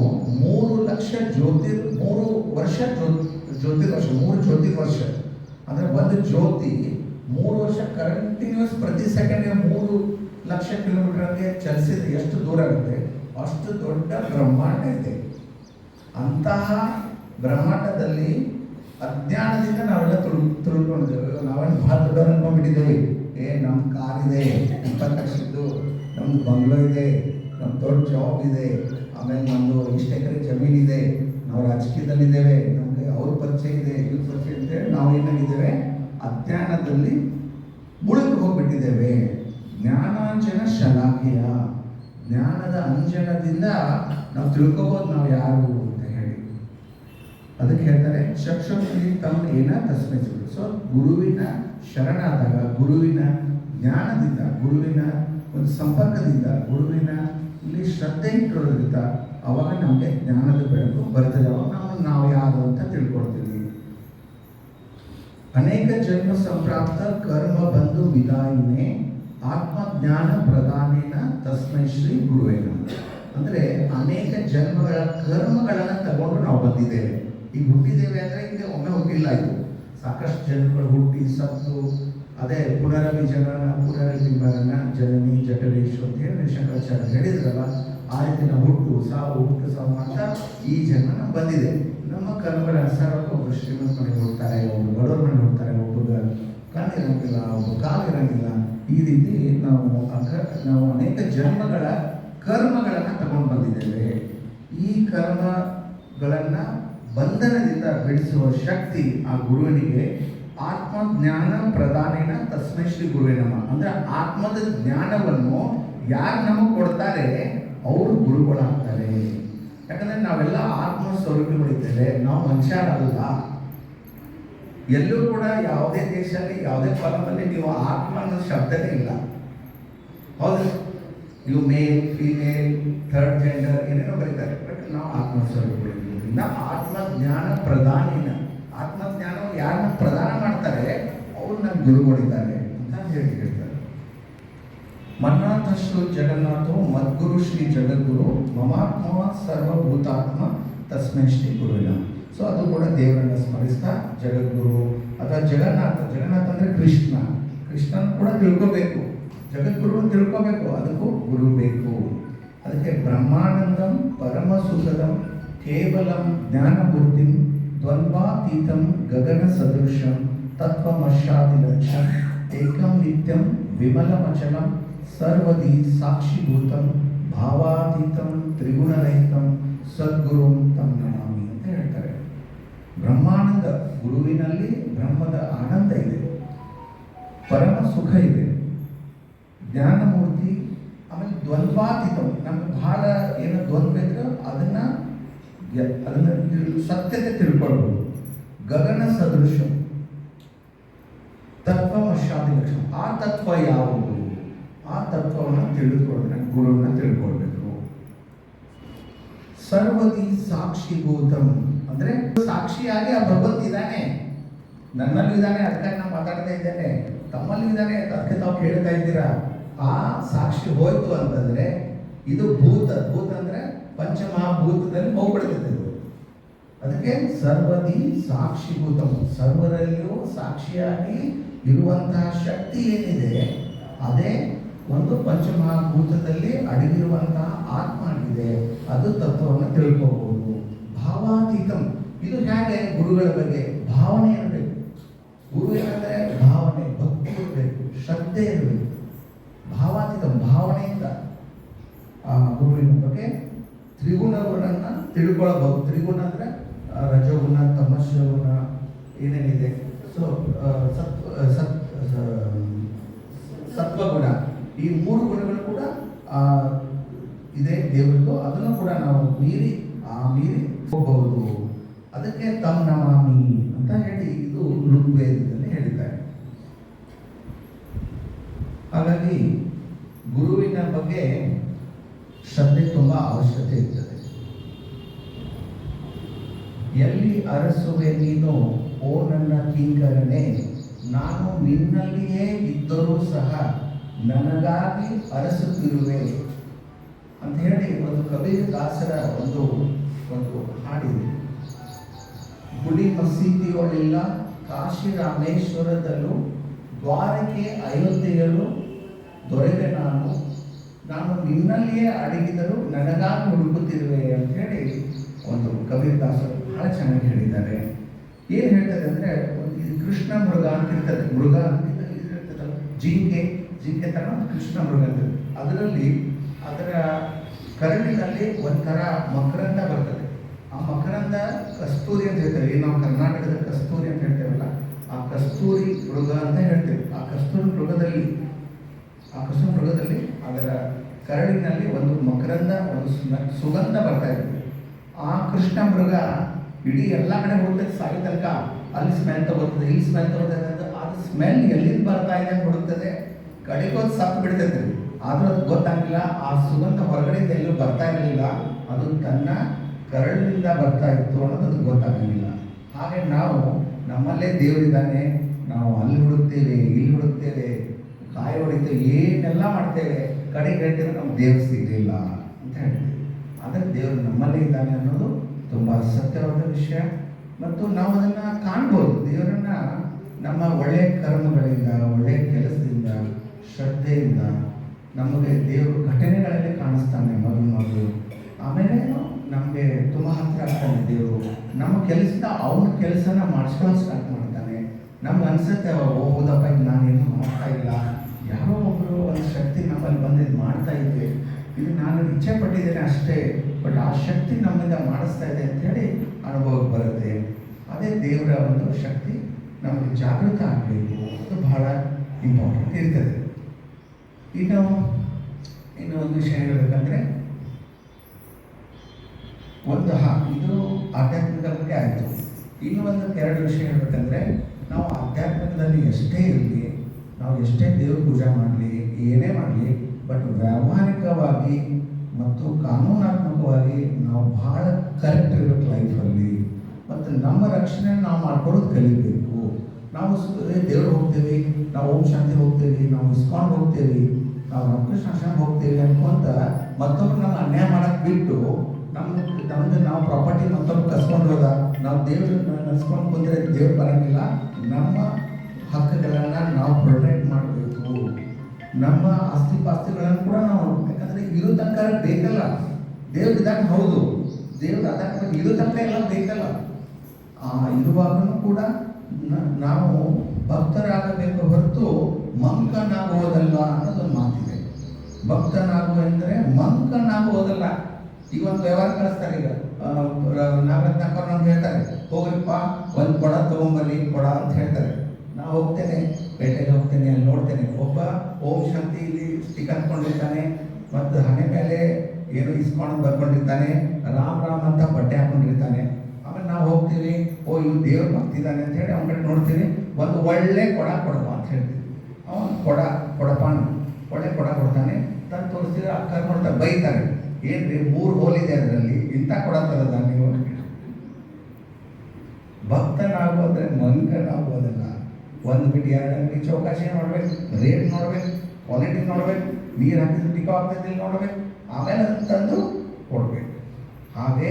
ಮೂರು ಲಕ್ಷ ಜ್ಯೋತಿರ್ ಮೂರು ವರ್ಷ ಜ್ಯೋ ಜ್ಯೋತಿರ್ವರ್ಷ ಮೂರು ಜ್ಯೋತಿರ್ವರ್ಷ ಅಂದರೆ ಒಂದು ಜ್ಯೋತಿ ಮೂರು ವರ್ಷ ಕಂಟಿನ್ಯೂಸ್ ಪ್ರತಿ ಸೆಕೆಂಡ್ಗೆ ಮೂರು ಲಕ್ಷ ಕಿಲೋಮೀಟರ್ಗೆ ಚಲಿಸಿದ್ರೆ ಎಷ್ಟು ದೂರ ಆಗುತ್ತೆ? ಅಷ್ಟು ದೊಡ್ಡ ಬ್ರಹ್ಮಾಂಡ ಇದೆ. ಅಂತಹ ಬ್ರಹ್ಮಾಂಡದಲ್ಲಿ ಅಜ್ಞಾನದಿಂದ ನಾವೆಲ್ಲ ತುಳು ತುಳ್ಕೊಂಡಿದ್ದೇವೆ ನಾವೇನು ಭಾಳ ದೊಡ್ಡವ್ರು ಅನ್ಕೊಂಡ್ಬಿಟ್ಟಿದ್ದೇವೆ. ಏ ನಮ್ಮ ಕಾರ್ ಇದೆ, ಇಪ್ಪತ್ತು ಲಕ್ಷದ್ದು ನಮ್ಮ ಬಂಗ್ಲೋ ಇದೆ ನಮ್ಮ ದೊಡ್ಡ ಜಾಬ್ ಇದೆ, ಆಮೇಲೆ ನಮ್ಮದು ಎಕರೆ ಜಮೀನು ಇದೆ, ನಾವು ರಾಜಕೀಯದಲ್ಲಿದ್ದೇವೆ, ನಮಗೆ ಅವ್ರ ಪರಿಚಯ ಇದೆ, ಇವ್ರ ಪರಿಚಯ ಅಂತೇಳಿ ನಾವು ಏನಾಗಿದ್ದೇವೆ ಅಜ್ಞಾನದಲ್ಲಿ ಮುಳುಗಿ ಹೋಗ್ಬಿಟ್ಟಿದ್ದೇವೆ. ಜ್ಞಾನಾಂಜನ ಶಲಾಖೆಯ ಜ್ಞಾನದ ಅಂಜನದಿಂದ ನಾವು ತಿಳ್ಕೊಬೋದು ನಾವು ಯಾರು ಅಂತ ಹೇಳಿ. ಅದಕ್ಕೆ ಹೇಳ್ತಾರೆ ತಮ್ಮ ಏನ ತಸ್ಮೈ ಸೊ ಗುರುವಿನ ಶರಣಾದಾಗ ಗುರುವಿನ ಜ್ಞಾನದಿಂದ, ಗುರುವಿನ ಒಂದು ಸಂಪರ್ಕದಿಂದ, ಗುರುವಿನ ಇಲ್ಲಿ ಶ್ರದ್ಧೆ ಇಟ್ಟಿರೋದ್ರಿಂದ ಅವಾಗ ನಮಗೆ ಜ್ಞಾನದ ಬೆಳಕು ಬರ್ತದೆ. ಅವಾಗ ನಾವು ನಾವು ಯಾರು ಅಂತ ತಿಳ್ಕೊಳ್ತೀವಿ. ಅನೇಕ ಜನ್ಮ ಸಂಪ್ರಾಪ್ತ ಕರ್ಮ ಬಂಧು ವಿದಾಯಿನೇ ಆತ್ಮಜ್ಞಾನ ಪ್ರಧಾನಿನ ತಸ್ಮೈ ಶ್ರೀ ಗುರುವೇನ ಅಂದರೆ ಅನೇಕ ಜನ್ಮಗಳ ಕರ್ಮಗಳನ್ನ ತಗೊಂಡು ನಾವು ಬಂದಿದ್ದೇವೆ. ಈಗ ಹುಟ್ಟಿದ್ದೇವೆ ಅಂದ್ರೆ ಈಗ ಒಮ್ಮೆ ಹೋಗಿಲ್ಲ ಇದು. ಸಾಕಷ್ಟು ಜನಗಳು ಹುಟ್ಟಿ ಸತ್ತು, ಅದೇ ಪುನರವಿ ಜನನ, ಪುನರವಿ ಮರಣ, ಜನನಿ, ಜಠರೇಶು ಅಂತ ಹೇಳಿ ಶಂಕರಾಚಾರ್ಯ ಹೇಳಿದ್ರಲ್ಲ, ಆ ರೀತಿ ಹುಟ್ಟು, ಸಾವು ಹುಟ್ಟು, ಸಾವು ಅಂತ ಈ ಜನ್ಮ ಬಂದಿದೆ. ನಮ್ಮ ಕರ್ಮಗಳ ಅನುಸಾರ ಒಬ್ಬರು ಶ್ರೀಮಂತ ಮನೆಗೆ ಹೋಗ್ತಾರೆ ಒಬ್ಬರು ಬಡವ್ರ ಮನೆಗೆ ಹೋಗ್ತಾರೆ ಒಬ್ಬರು ಕಣ್ಣಿರಂಗಿಲ್ಲ ಒಬ್ಬರು ಕಾಲಿರಂಗಿಲ್ಲ. ಈ ರೀತಿ ನಾವು ನಾವು ಅನೇಕ ಜನ್ಮಗಳ ಕರ್ಮಗಳನ್ನು ತಗೊಂಡು ಬಂದಿದ್ದೇವೆ. ಈ ಕರ್ಮಗಳನ್ನ ಬಂಧನದಿಂದ ಬಿಡಿಸುವ ಶಕ್ತಿ ಆ ಗುರುವಿನಿಗೆ ಆತ್ಮ ಜ್ಞಾನ ಪ್ರಧಾನೇನ ತಸ್ಮೈ ಶ್ರೀ ಗುರುವೇ ನಮ. ಅಂದ್ರೆ ಆತ್ಮದ ಜ್ಞಾನವನ್ನು ಯಾರು ನಮಗೆ ಕೊಡ್ತಾರೆ? ಅವರು ಗುರುಗಳಾಗ್ತಾರೆ. ಯಾಕಂದ್ರೆ ನಾವೆಲ್ಲ ಆತ್ಮ ಸ್ವರೂಪಗಳಿದ್ದೇವೆ ನಾವು ಮನುಷ್ಯರಲ್ಲ. ಎಲ್ಲೂ ಕೂಡ ಯಾವುದೇ ದೇಶದಲ್ಲಿ ಯಾವುದೇ ಫಲದಲ್ಲಿ ನೀವು ಆತ್ಮ ಅನ್ನೋ ಶಬ್ದನೇ ಇಲ್ಲ. ಹೌದು. ನೀವು ಮೇಲ್ ಫೀಮೇಲ್ ಥರ್ಡ್ ಜೆಂಡರ್ ಏನೇನೋ ಬರೀತಾರೆ. ಬಟ್ ನಾವು ಆತ್ಮ ಸ್ವರೂಪಗಳಿರೋದ್ರಿಂದ ಆತ್ಮ ಜ್ಞಾನ ಪ್ರಧಾನಿನ ಆತ್ಮ ಜ್ಞಾನವನ್ನು ಯಾರನ್ನ ಪ್ರದಾನ ಮಾಡ್ತಾರೆ? ಅವ್ರು ನಮ್ಮ ಗುರುಗಳಿದ್ದಾರೆ ಅಂತ ಹೇಳಿ ಹೇಳ್ತಾರೆ. ಮನ್ನಾಥಶ್ರು ಜಗನ್ನಾಥೋ ಮದ್ಗುರು ಶ್ರೀ ಜಗದ್ಗುರು ಮಮಾತ್ಮ ಸರ್ವಭೂತಾತ್ಮ ತಸ್ಮೈ ಶ್ರೀ ಗುರುವಿನ. ಸೊ ಅದು ಕೂಡ ದೇವರನ್ನ ಸ್ಮರಿಸ್ತಾ ಜಗದ್ಗುರು ಅಥವಾ ಜಗನ್ನಾಥ. ಜಗನ್ನಾಥ ಅಂದರೆ ಕೃಷ್ಣ. ಕೃಷ್ಣನ ಕೂಡ ತಿಳ್ಕೋಬೇಕು. ಜಗದ್ಗುರು ತಿಳ್ಕೋಬೇಕು. ಅದಕ್ಕೂ ಗುರು ಬೇಕು. ಅದಕ್ಕೆ ಬ್ರಹ್ಮಾನಂದಂ ಪರಮ ಸುಖದಂ ಕೇವಲಂ ಜ್ಞಾನಮೂರ್ತಿಂ ದ್ವಂದ್ವಾತೀತಂ ಗಗನ ಸದೃಶಂ ತತ್ವಮಶಾದಿಲಕ್ಷಂ ಏಕಂ ನಿತ್ಯಂ ವಿಮಲಮಚಲಂ ಸರ್ವದಿ ಸಾಕ್ಷಿಭೂತಂ ಭಾವಾತೀತಂ ತ್ರಿಗುಣರಹಿತಂ ಸದ್ಗುರುಂ ತಂ ನಮಾಮಿ ಅಂತ ಹೇಳ್ತಾರೆ. ಬ್ರಹ್ಮಾನಂದ ಗುರುವಿನಲ್ಲಿ ಬ್ರಹ್ಮದ ಆನಂದ ಇದೆ. ಪರಮ ಸುಖ ಇದೆ. ಜ್ಞಾನಮೂರ್ತಿ, ಆಮೇಲೆ ದ್ವಂದ್ವಾತೀತ, ನಮ್ಗೆ ಬಹಳ ಏನು ದ್ವಂದ್ವ ಇದ್ರೆ ಅದನ್ನ ಅದನ್ನ ಸತ್ಯತೆ ತಿಳ್ಕೊಳ್ಬೋದು. ಗಗನ ಸದೃಶ. ಶಾಂತಿ ಲಕ್ಷಣ. ಆ ತತ್ವ ಯಾವುದು? ಆ ತತ್ವವನ್ನು ತಿಳಿದುಕೊಂಡ್ರೆ ಗುರುವನ್ನ ತಿಳ್ಕೊಳ್ಬೇಕು. ಸರ್ವದಿ ಸಾಕ್ಷಿಭೂತಂ ಅಂದ್ರೆ ಸಾಕ್ಷಿಯಾಗಿ ಆ ಭಗವಂತ ಇದ್ದಾನೆ. ನನ್ನಲ್ಲೂ ಇದ್ದಾನೆ ಅದಕ್ಕಾಗಿ ನಾನು ಮಾತಾಡ್ತಾ ಇದ್ದೇನೆ. ತಮ್ಮಲ್ಲೂ ಇದ್ದಾನೆ ಅದಕ್ಕೆ ತಾವು ಕೇಳ್ತಾ ಇದ್ದೀರಾ? ಆ ಸಾಕ್ಷಿ ಹೋಯ್ತು ಅಂತಂದ್ರೆ ಇದು ಭೂತ. ಭೂತ ಅಂದ್ರೆ ಪಂಚಮಹಾಭೂತದಲ್ಲಿ ಇದು ಅದಕ್ಕೆ ಸರ್ವದಿ ಸಾಕ್ಷಿಭೂತಂ, ಸರ್ವರಲ್ಲಿಯೂ ಸಾಕ್ಷಿಯಾಗಿ ಇರುವಂತಹ ಶಕ್ತಿ ಏನಿದೆ, ಅದೇ ಒಂದು ಪಂಚಮಹಾಭೂತದಲ್ಲಿ ಅಡಗಿರುವಂತಹ ಆತ್ಮ ಆಗಿದೆ, ಅದು ತತ್ವವನ್ನು ತಿಳ್ಕೋಬಹುದು ಭಾವಾತೀತಂ, ಇದು ಹೇಗೆ ಗುರುಗಳ ಬಗ್ಗೆ? ಭಾವನೆ ಇರಬೇಕು. ಗುರು ಏನಂದ್ರೆ ಭಾವನೆ, ಭಕ್ತಿ ಇರಬೇಕು, ಶ್ರದ್ಧೆ ಇರಬೇಕು. ಭಾವಾತೀತಂ, ಭಾವನೆಯಿಂದ ಆ ಗುರುವಿನ ಬಗ್ಗೆ ತ್ರಿಗುಣಗಳನ್ನ ತಿಳ್ಕೊಳ್ಬಹುದು. ತ್ರಿಗುಣ ಅಂದರೆ ರಜಗುಣ ಗುಣ ಏನೇನಿದೆ? ಸೊ ಸತ್ವ ಸತ್ ಸತ್ವಗುಣ. ಈ ಮೂರು ಗುಣಗಳು ಕೂಡ ಇದೆ, ದೇವರದ್ದು. ಅದನ್ನು ಕೂಡ ನಾವು ಮೀರಿ, ಆ, ಮೀರಿ ಹೋಗಬಹುದು. ಅದಕ್ಕೆ ತಮ್ ನಮಾಮಿ ಅಂತ ಹೇಳಿ ಇದು ಋಗ್ವೇದದಲ್ಲಿ ಹೇಳಿದ್ದಾರೆ. ಹಾಗಾಗಿ, ಗುರುವಿನ ಬಗ್ಗೆ ಶ್ರದ್ಧೆ ತುಂಬ ಅವಶ್ಯಕತೆ ಇರ್ತದೆ. ಎಲ್ಲಿ ಅರಸುವೆ ನೀನು, ಓ ನನ್ನ ಕಿಂಕರನೆ, ನಾನು ನಿನ್ನಲ್ಲಿಯೇ ಇದ್ದರೂ ಸಹ ನನಗಾಗಿ ಅರಸುತ್ತಿರುವೆ ಅಂತ ಹೇಳಿ ಒಂದು ಕಬೀರ್ ದಾಸರ ಒಂದು ಒಂದು ಹಾಡಿದೆ. ಗುಡಿ ಮಸೀದಿಯೊಳಿಲ್ಲ ಕಾಶಿ ರಾಮೇಶ್ವರದಲ್ಲೂ ದ್ವಾರಕೆ ಅಯೋಧ್ಯೆಯಲ್ಲೂ ದೊರೆಗೆ ನಾನು ನಾನು ನಿನ್ನಲ್ಲಿಯೇ ಅಡಗಿದರೂ ನನಗಾಗಿ ಹುಡುಕುತ್ತಿರುವೆ ಅಂತ ಹೇಳಿ ಒಂದು ಕವಿದಾಸರು ದಾಸರು ಬಹಳ ಚೆನ್ನಾಗಿ ಹೇಳಿದ್ದಾರೆ. ಏನು ಹೇಳ್ತಾರೆ ಅಂದ್ರೆ ಕೃಷ್ಣ ಮೃಗ ಅಂತ ಇರ್ತದೆ. ಮೃಗ ಅಂತ ಇರ್ತದಲ್ಲ ಜಿಂಕೆ. ಜಿಂಕೆ ತರ ಒಂದು ಕೃಷ್ಣ ಮೃಗ ಅಂತ ಅದರಲ್ಲಿ ಅದರ ಕರಳಿನಲ್ಲಿ ಒಂಥರ ಮಕರಂದ ಬರ್ತದೆ. ಆ ಮಕರಂದ ಕಸ್ತೂರಿ ಅಂತ ಹೇಳ್ತಾರೆ ಏನು ನಾವು ಕರ್ನಾಟಕದ ಕಸ್ತೂರಿ ಅಂತ ಹೇಳ್ತೇವಲ್ಲ, ಆ ಕಸ್ತೂರಿ ಮೃಗ ಅಂತ ಹೇಳ್ತೇವೆ. ಆ ಕಸ್ತೂರಿ ಮೃಗದಲ್ಲಿ ಆ ಕುಸುಮ ಮೃಗದಲ್ಲಿ ಅದರ ಕರಳಿನಲ್ಲಿ ಒಂದು ಮಕರಂದ, ಒಂದು ಸುಗಂಧ ಬರ್ತಾ ಇತ್ತು ಆ ಕೃಷ್ಣ ಮೃಗ ಇಡೀ ಎಲ್ಲ ಕಡೆ ಹೋಗ್ತದೆ ಸಾಯಿ ತನಕ. ಅಲ್ಲಿ ಸ್ಮೆಲ್ ತಗೋತದೆ ಇಲ್ಲಿ ಸ್ಮೆಲ್ ತಗೋತದೆ ಅಂತ ಆದ್ರೆ ಸ್ಮೆಲ್ ಎಲ್ಲಿಂದ ಬರ್ತಾ ಇದೆ ಹುಡುಕ್ತದೆ. ಕಡೆಗೋದು ಸತ್ತು ಬಿಡ್ತೈತೆ ಆದ್ರೂ ಅದು ಗೊತ್ತಾಗಲಿಲ್ಲ, ಆ ಸುಗಂಧ ಹೊರಗಡೆಯಿಂದ ಎಲ್ಲೂ ಬರ್ತಾ ಇರಲಿಲ್ಲ. ಅದು ತನ್ನ ಕರಳಿನಿಂದ ಬರ್ತಾ ಇತ್ತು ಅನ್ನೋದು ಗೊತ್ತಾಗಲಿಲ್ಲ. ಹಾಗೆ ನಾವು ನಮ್ಮಲ್ಲೇ ದೇವರಿದ್ದಾನೆ. ನಾವು ಅಲ್ಲಿ ಹುಡುಕ್ತೇವೆ, ಇಲ್ಲಿ ಹುಡುಕ್ತೇವೆ. ಕಾಯಿ ಹೊಡಿತು ಏನೆಲ್ಲ ಮಾಡ್ತೇವೆ ಕಡೆಗೆ ಹೇಳ್ತೇವೆ ನಮ್ಗೆ ದೇವ್ರು ಸಿಗಲಿಲ್ಲ ಅಂತ ಹೇಳ್ತೀವಿ. ಆದರೆ ದೇವರು ನಮ್ಮಲ್ಲಿ ಇದ್ದಾನೆ ಅನ್ನೋದು ತುಂಬ ಸತ್ಯವಾದ ವಿಷಯ. ಮತ್ತು ನಾವು ಅದನ್ನು ಕಾಣ್ಬೋದು. ದೇವರನ್ನ ನಮ್ಮ ಒಳ್ಳೆಯ ಕರ್ಮಗಳಿಂದ ಒಳ್ಳೆಯ ಕೆಲಸದಿಂದ, ಶ್ರದ್ಧೆಯಿಂದ ನಮಗೆ ದೇವರು ಘಟನೆಗಳಲ್ಲಿ ಕಾಣಿಸ್ತಾನೆ ಮೊದಲು ಮೊದಲು. ಆಮೇಲೆ ನಮಗೆ ತುಂಬ ಹತ್ತಿರ ಆಗ್ತಾನೆ ದೇವರು. ನಮ್ಮ ಕೆಲಸದ ಅವನ ಕೆಲಸನ ಮಾಡಿಸ್ಕೊಂಡು ಸ್ಟಾರ್ಟ್ ಮಾಡ್ತಾನೆ. ನಮ್ಗೆ ಅನಿಸುತ್ತೆ, ಓ, ಹೌದಪ್ಪ ನಾನೇನು ಮಾಡ್ತಾ ಇಲ್ಲ ಯಾರೋ ಒಬ್ಬರು ಒಂದು ಶಕ್ತಿ ನಮ್ಮಲ್ಲಿ ಬಂದಿದ್ದು ಮಾಡ್ತಾ ಇದ್ದೆ ಇದು ನಾನು ಇಚ್ಛೆ ಪಟ್ಟಿದ್ದೇನೆ ಅಷ್ಟೇ ಬಟ್ ಆ ಶಕ್ತಿ ನಮ್ಮಿಂದ ಮಾಡಿಸ್ತಾ ಇದೆ ಅಂತೇಳಿ ಅನುಭವಕ್ಕೆ ಬರುತ್ತೆ. ಅದೇ ದೇವರ ಒಂದು ಶಕ್ತಿ ನಮಗೆ ಜಾಗೃತ ಆಗಬೇಕು ಅದು ಬಹಳ ಇಂಪಾರ್ಟೆಂಟ್ ಇರ್ತದೆ. ಇನ್ನು ಇನ್ನು ಒಂದು ವಿಷಯ ಹೇಳಬೇಕಂದ್ರೆ, ಒಂದು ಹಾ, ಇದು ಆಧ್ಯಾತ್ಮಿಕ ಬಗ್ಗೆ ಆಯಿತು. ಇನ್ನು ಒಂದು ಎರಡು ವಿಷಯ ಹೇಳ್ಬೇಕಂದ್ರೆ, ನಾವು ಆಧ್ಯಾತ್ಮಿಕದಲ್ಲಿ ಎಷ್ಟೇ ಇರಲಿ, ನಾವು ಎಷ್ಟೇ ದೇವ್ರ ಪೂಜೆ ಮಾಡಲಿ, ಏನೇ ಮಾಡಲಿ ಬಟ್ ವ್ಯಾವಹಾರಿಕವಾಗಿ ಮತ್ತು ಕಾನೂನಾತ್ಮಕವಾಗಿ ನಾವು ಭಾಳ ಕರೆಕ್ಟ್ ಇರಬೇಕು ಲೈಫಲ್ಲಿ ಮತ್ತು ನಮ್ಮ ರಕ್ಷಣೆ ನಾವು ಮಾಡ್ಕೊಳ್ಳೋದು ಕಲಿಬೇಕು. ನಾವು ದೇವ್ರು ಹೋಗ್ತೇವೆ, ನಾವು ಓಂ ಶಾಂತಿ ಹೋಗ್ತೇವೆ, ನಾವು ಇಸ್ಕೊಂಡು ಹೋಗ್ತೇವೆ, ನಾವು ರಾಮಕೃಷ್ಣ ಆಶ್ರಮ ಹೋಗ್ತೇವೆ ಅನ್ಕೊಂತ ಮತ್ತೊಬ್ರು ನಮ್ಮ ಅನ್ಯಾಯ ಮಾಡಕ್ಕೆ ಬಿಟ್ಟು ನಮ್ಮ ನಮ್ದು ನಾವು ಪ್ರಾಪರ್ಟಿ ಮತ್ತೊಬ್ರು ಕಸ್ಕೊಂಡು ಹೋದ, ನಾವು ದೇವ್ರ ನಡ್ಸ್ಕೊಂಡು ಬಂದರೆ ದೇವ್ರು ಬರಂಗಿಲ್ಲ, ನಮ್ಮ ಹಕ್ಕುಗಳನ್ನು ನಾವು ಪ್ರೊಟೆಕ್ಟ್ ಮಾಡಬೇಕು. ನಮ್ಮ ಆಸ್ತಿ ಪಾಸ್ತಿಗಳನ್ನು ಕೂಡ ನಾವು ಯಾಕಂದ್ರೆ ಇರೋ ತನಕ ಬೇಕಲ್ಲ. ದೇವ್ರ ಇದಾಗ ಹೌದು. ದೇವ್ರ ಅದಕ್ಕೆ ಇರೋ ತನಕ ಎಲ್ಲ ಬೇಕಲ್ಲ. ಆ, ಇರುವಾಗಲೂ ಕೂಡ ನಾವು ಭಕ್ತರಾಗಬೇಕು ಹೊರತು ಮಂಕನಾಗುವುದಲ್ಲ ಅನ್ನೋದೊಂದು ಮಾತಿದೆ. ಭಕ್ತನಾಗುವ ಎಂದರೆ ಮಂಕನಾಗುವುದಲ್ಲ. ಈಗ ಒಂದು ವ್ಯವಹಾರ ಕಳಿಸ್ತಾರೆ ಈಗ. ನಾಗರತ್ನಾಕವ್ರು ನಮ್ಗೆ ಹೇಳ್ತಾರೆ, ಹೋಗ್ರಿಪ್ಪ, ಒಂದು ಕೊಡ ತಗೊಂಬಲ್ಲಿ ಕೊಡ ಅಂತ ಹೇಳ್ತಾರೆ. ನಾವು ಹೋಗ್ತೇನೆ. ಪೇಟೆಗೆ ಹೋಗ್ತೇನೆ ಅಲ್ಲಿ ನೋಡ್ತೇನೆ. ಒಬ್ಬ ಓಂ ಶಾಂತಿ ಇಲ್ಲಿ ಸ್ಟಿಕ್ ಹಾಕೊಂಡಿರ್ತಾನೆ, ಮತ್ತು ಹಣೆ ಮೇಲೆ ಏನು ಇಸ್ಕೊಂಡು ಬರ್ಕೊಂಡಿರ್ತಾನೆ, ರಾಮ್ ರಾಮ್ ಅಂತ ಬಟ್ಟೆ ಹಾಕೊಂಡಿರ್ತಾನೆ. ಆಮೇಲೆ ನಾವು ಹೋಗ್ತೀವಿ, ಓ ಇವ್ ದೇವ್ರು ಬರ್ತಿದ್ದಾನೆ ಅಂತ ಹೇಳಿ ಅವನ ಕಡೆ ನೋಡ್ತೀವಿ. ಒಂದು ಒಳ್ಳೆ ಕೊಡ ಕೊಡಪ್ಪ ಅಂತ ಹೇಳ್ತೀವಿ. ಅವನು ಕೊಡ ಕೊಡಪಾನ ಒಳ್ಳೆ ಕೊಡ ಕೊಡ್ತಾನೆ. ತಂದು ತೋರಿಸಿದ್ರೆ ಅಕ್ಕ ನೋಡ್ತಾರೆ ಬೈತಾರೆ. ಏನ್ರಿ, ಮೂರು ಹೋಲಿದೆ ಅದರಲ್ಲಿ, ಇಂಥ ಕೊಡ ತರದ ನೀವು? ಭಕ್ತನಾಗೋದ್ರೆ ಮಂಕನಾಗೋದಲ್ಲ ಒಂದು ಬಿಟ್ಟು ಎರಡು ಅಂಗಡಿ ಚೌಕಾಶಿ ನೋಡ್ಬೇಕು ರೇಟ್ ನೋಡ್ಬೇಕು ಕ್ವಾಲಿಟಿ ನೋಡ್ಬೇಕು, ನೀರು ಹಾಕಿದ್ರೆ ಟಿಕೋ ಆಗ್ತೈತಿಲ್ಲ ನೋಡ್ಬೇಕು, ಆಮೇಲೆ ಅದನ್ನು ತಂದು ಕೊಡ್ಬೇಕು. ಹಾಗೆ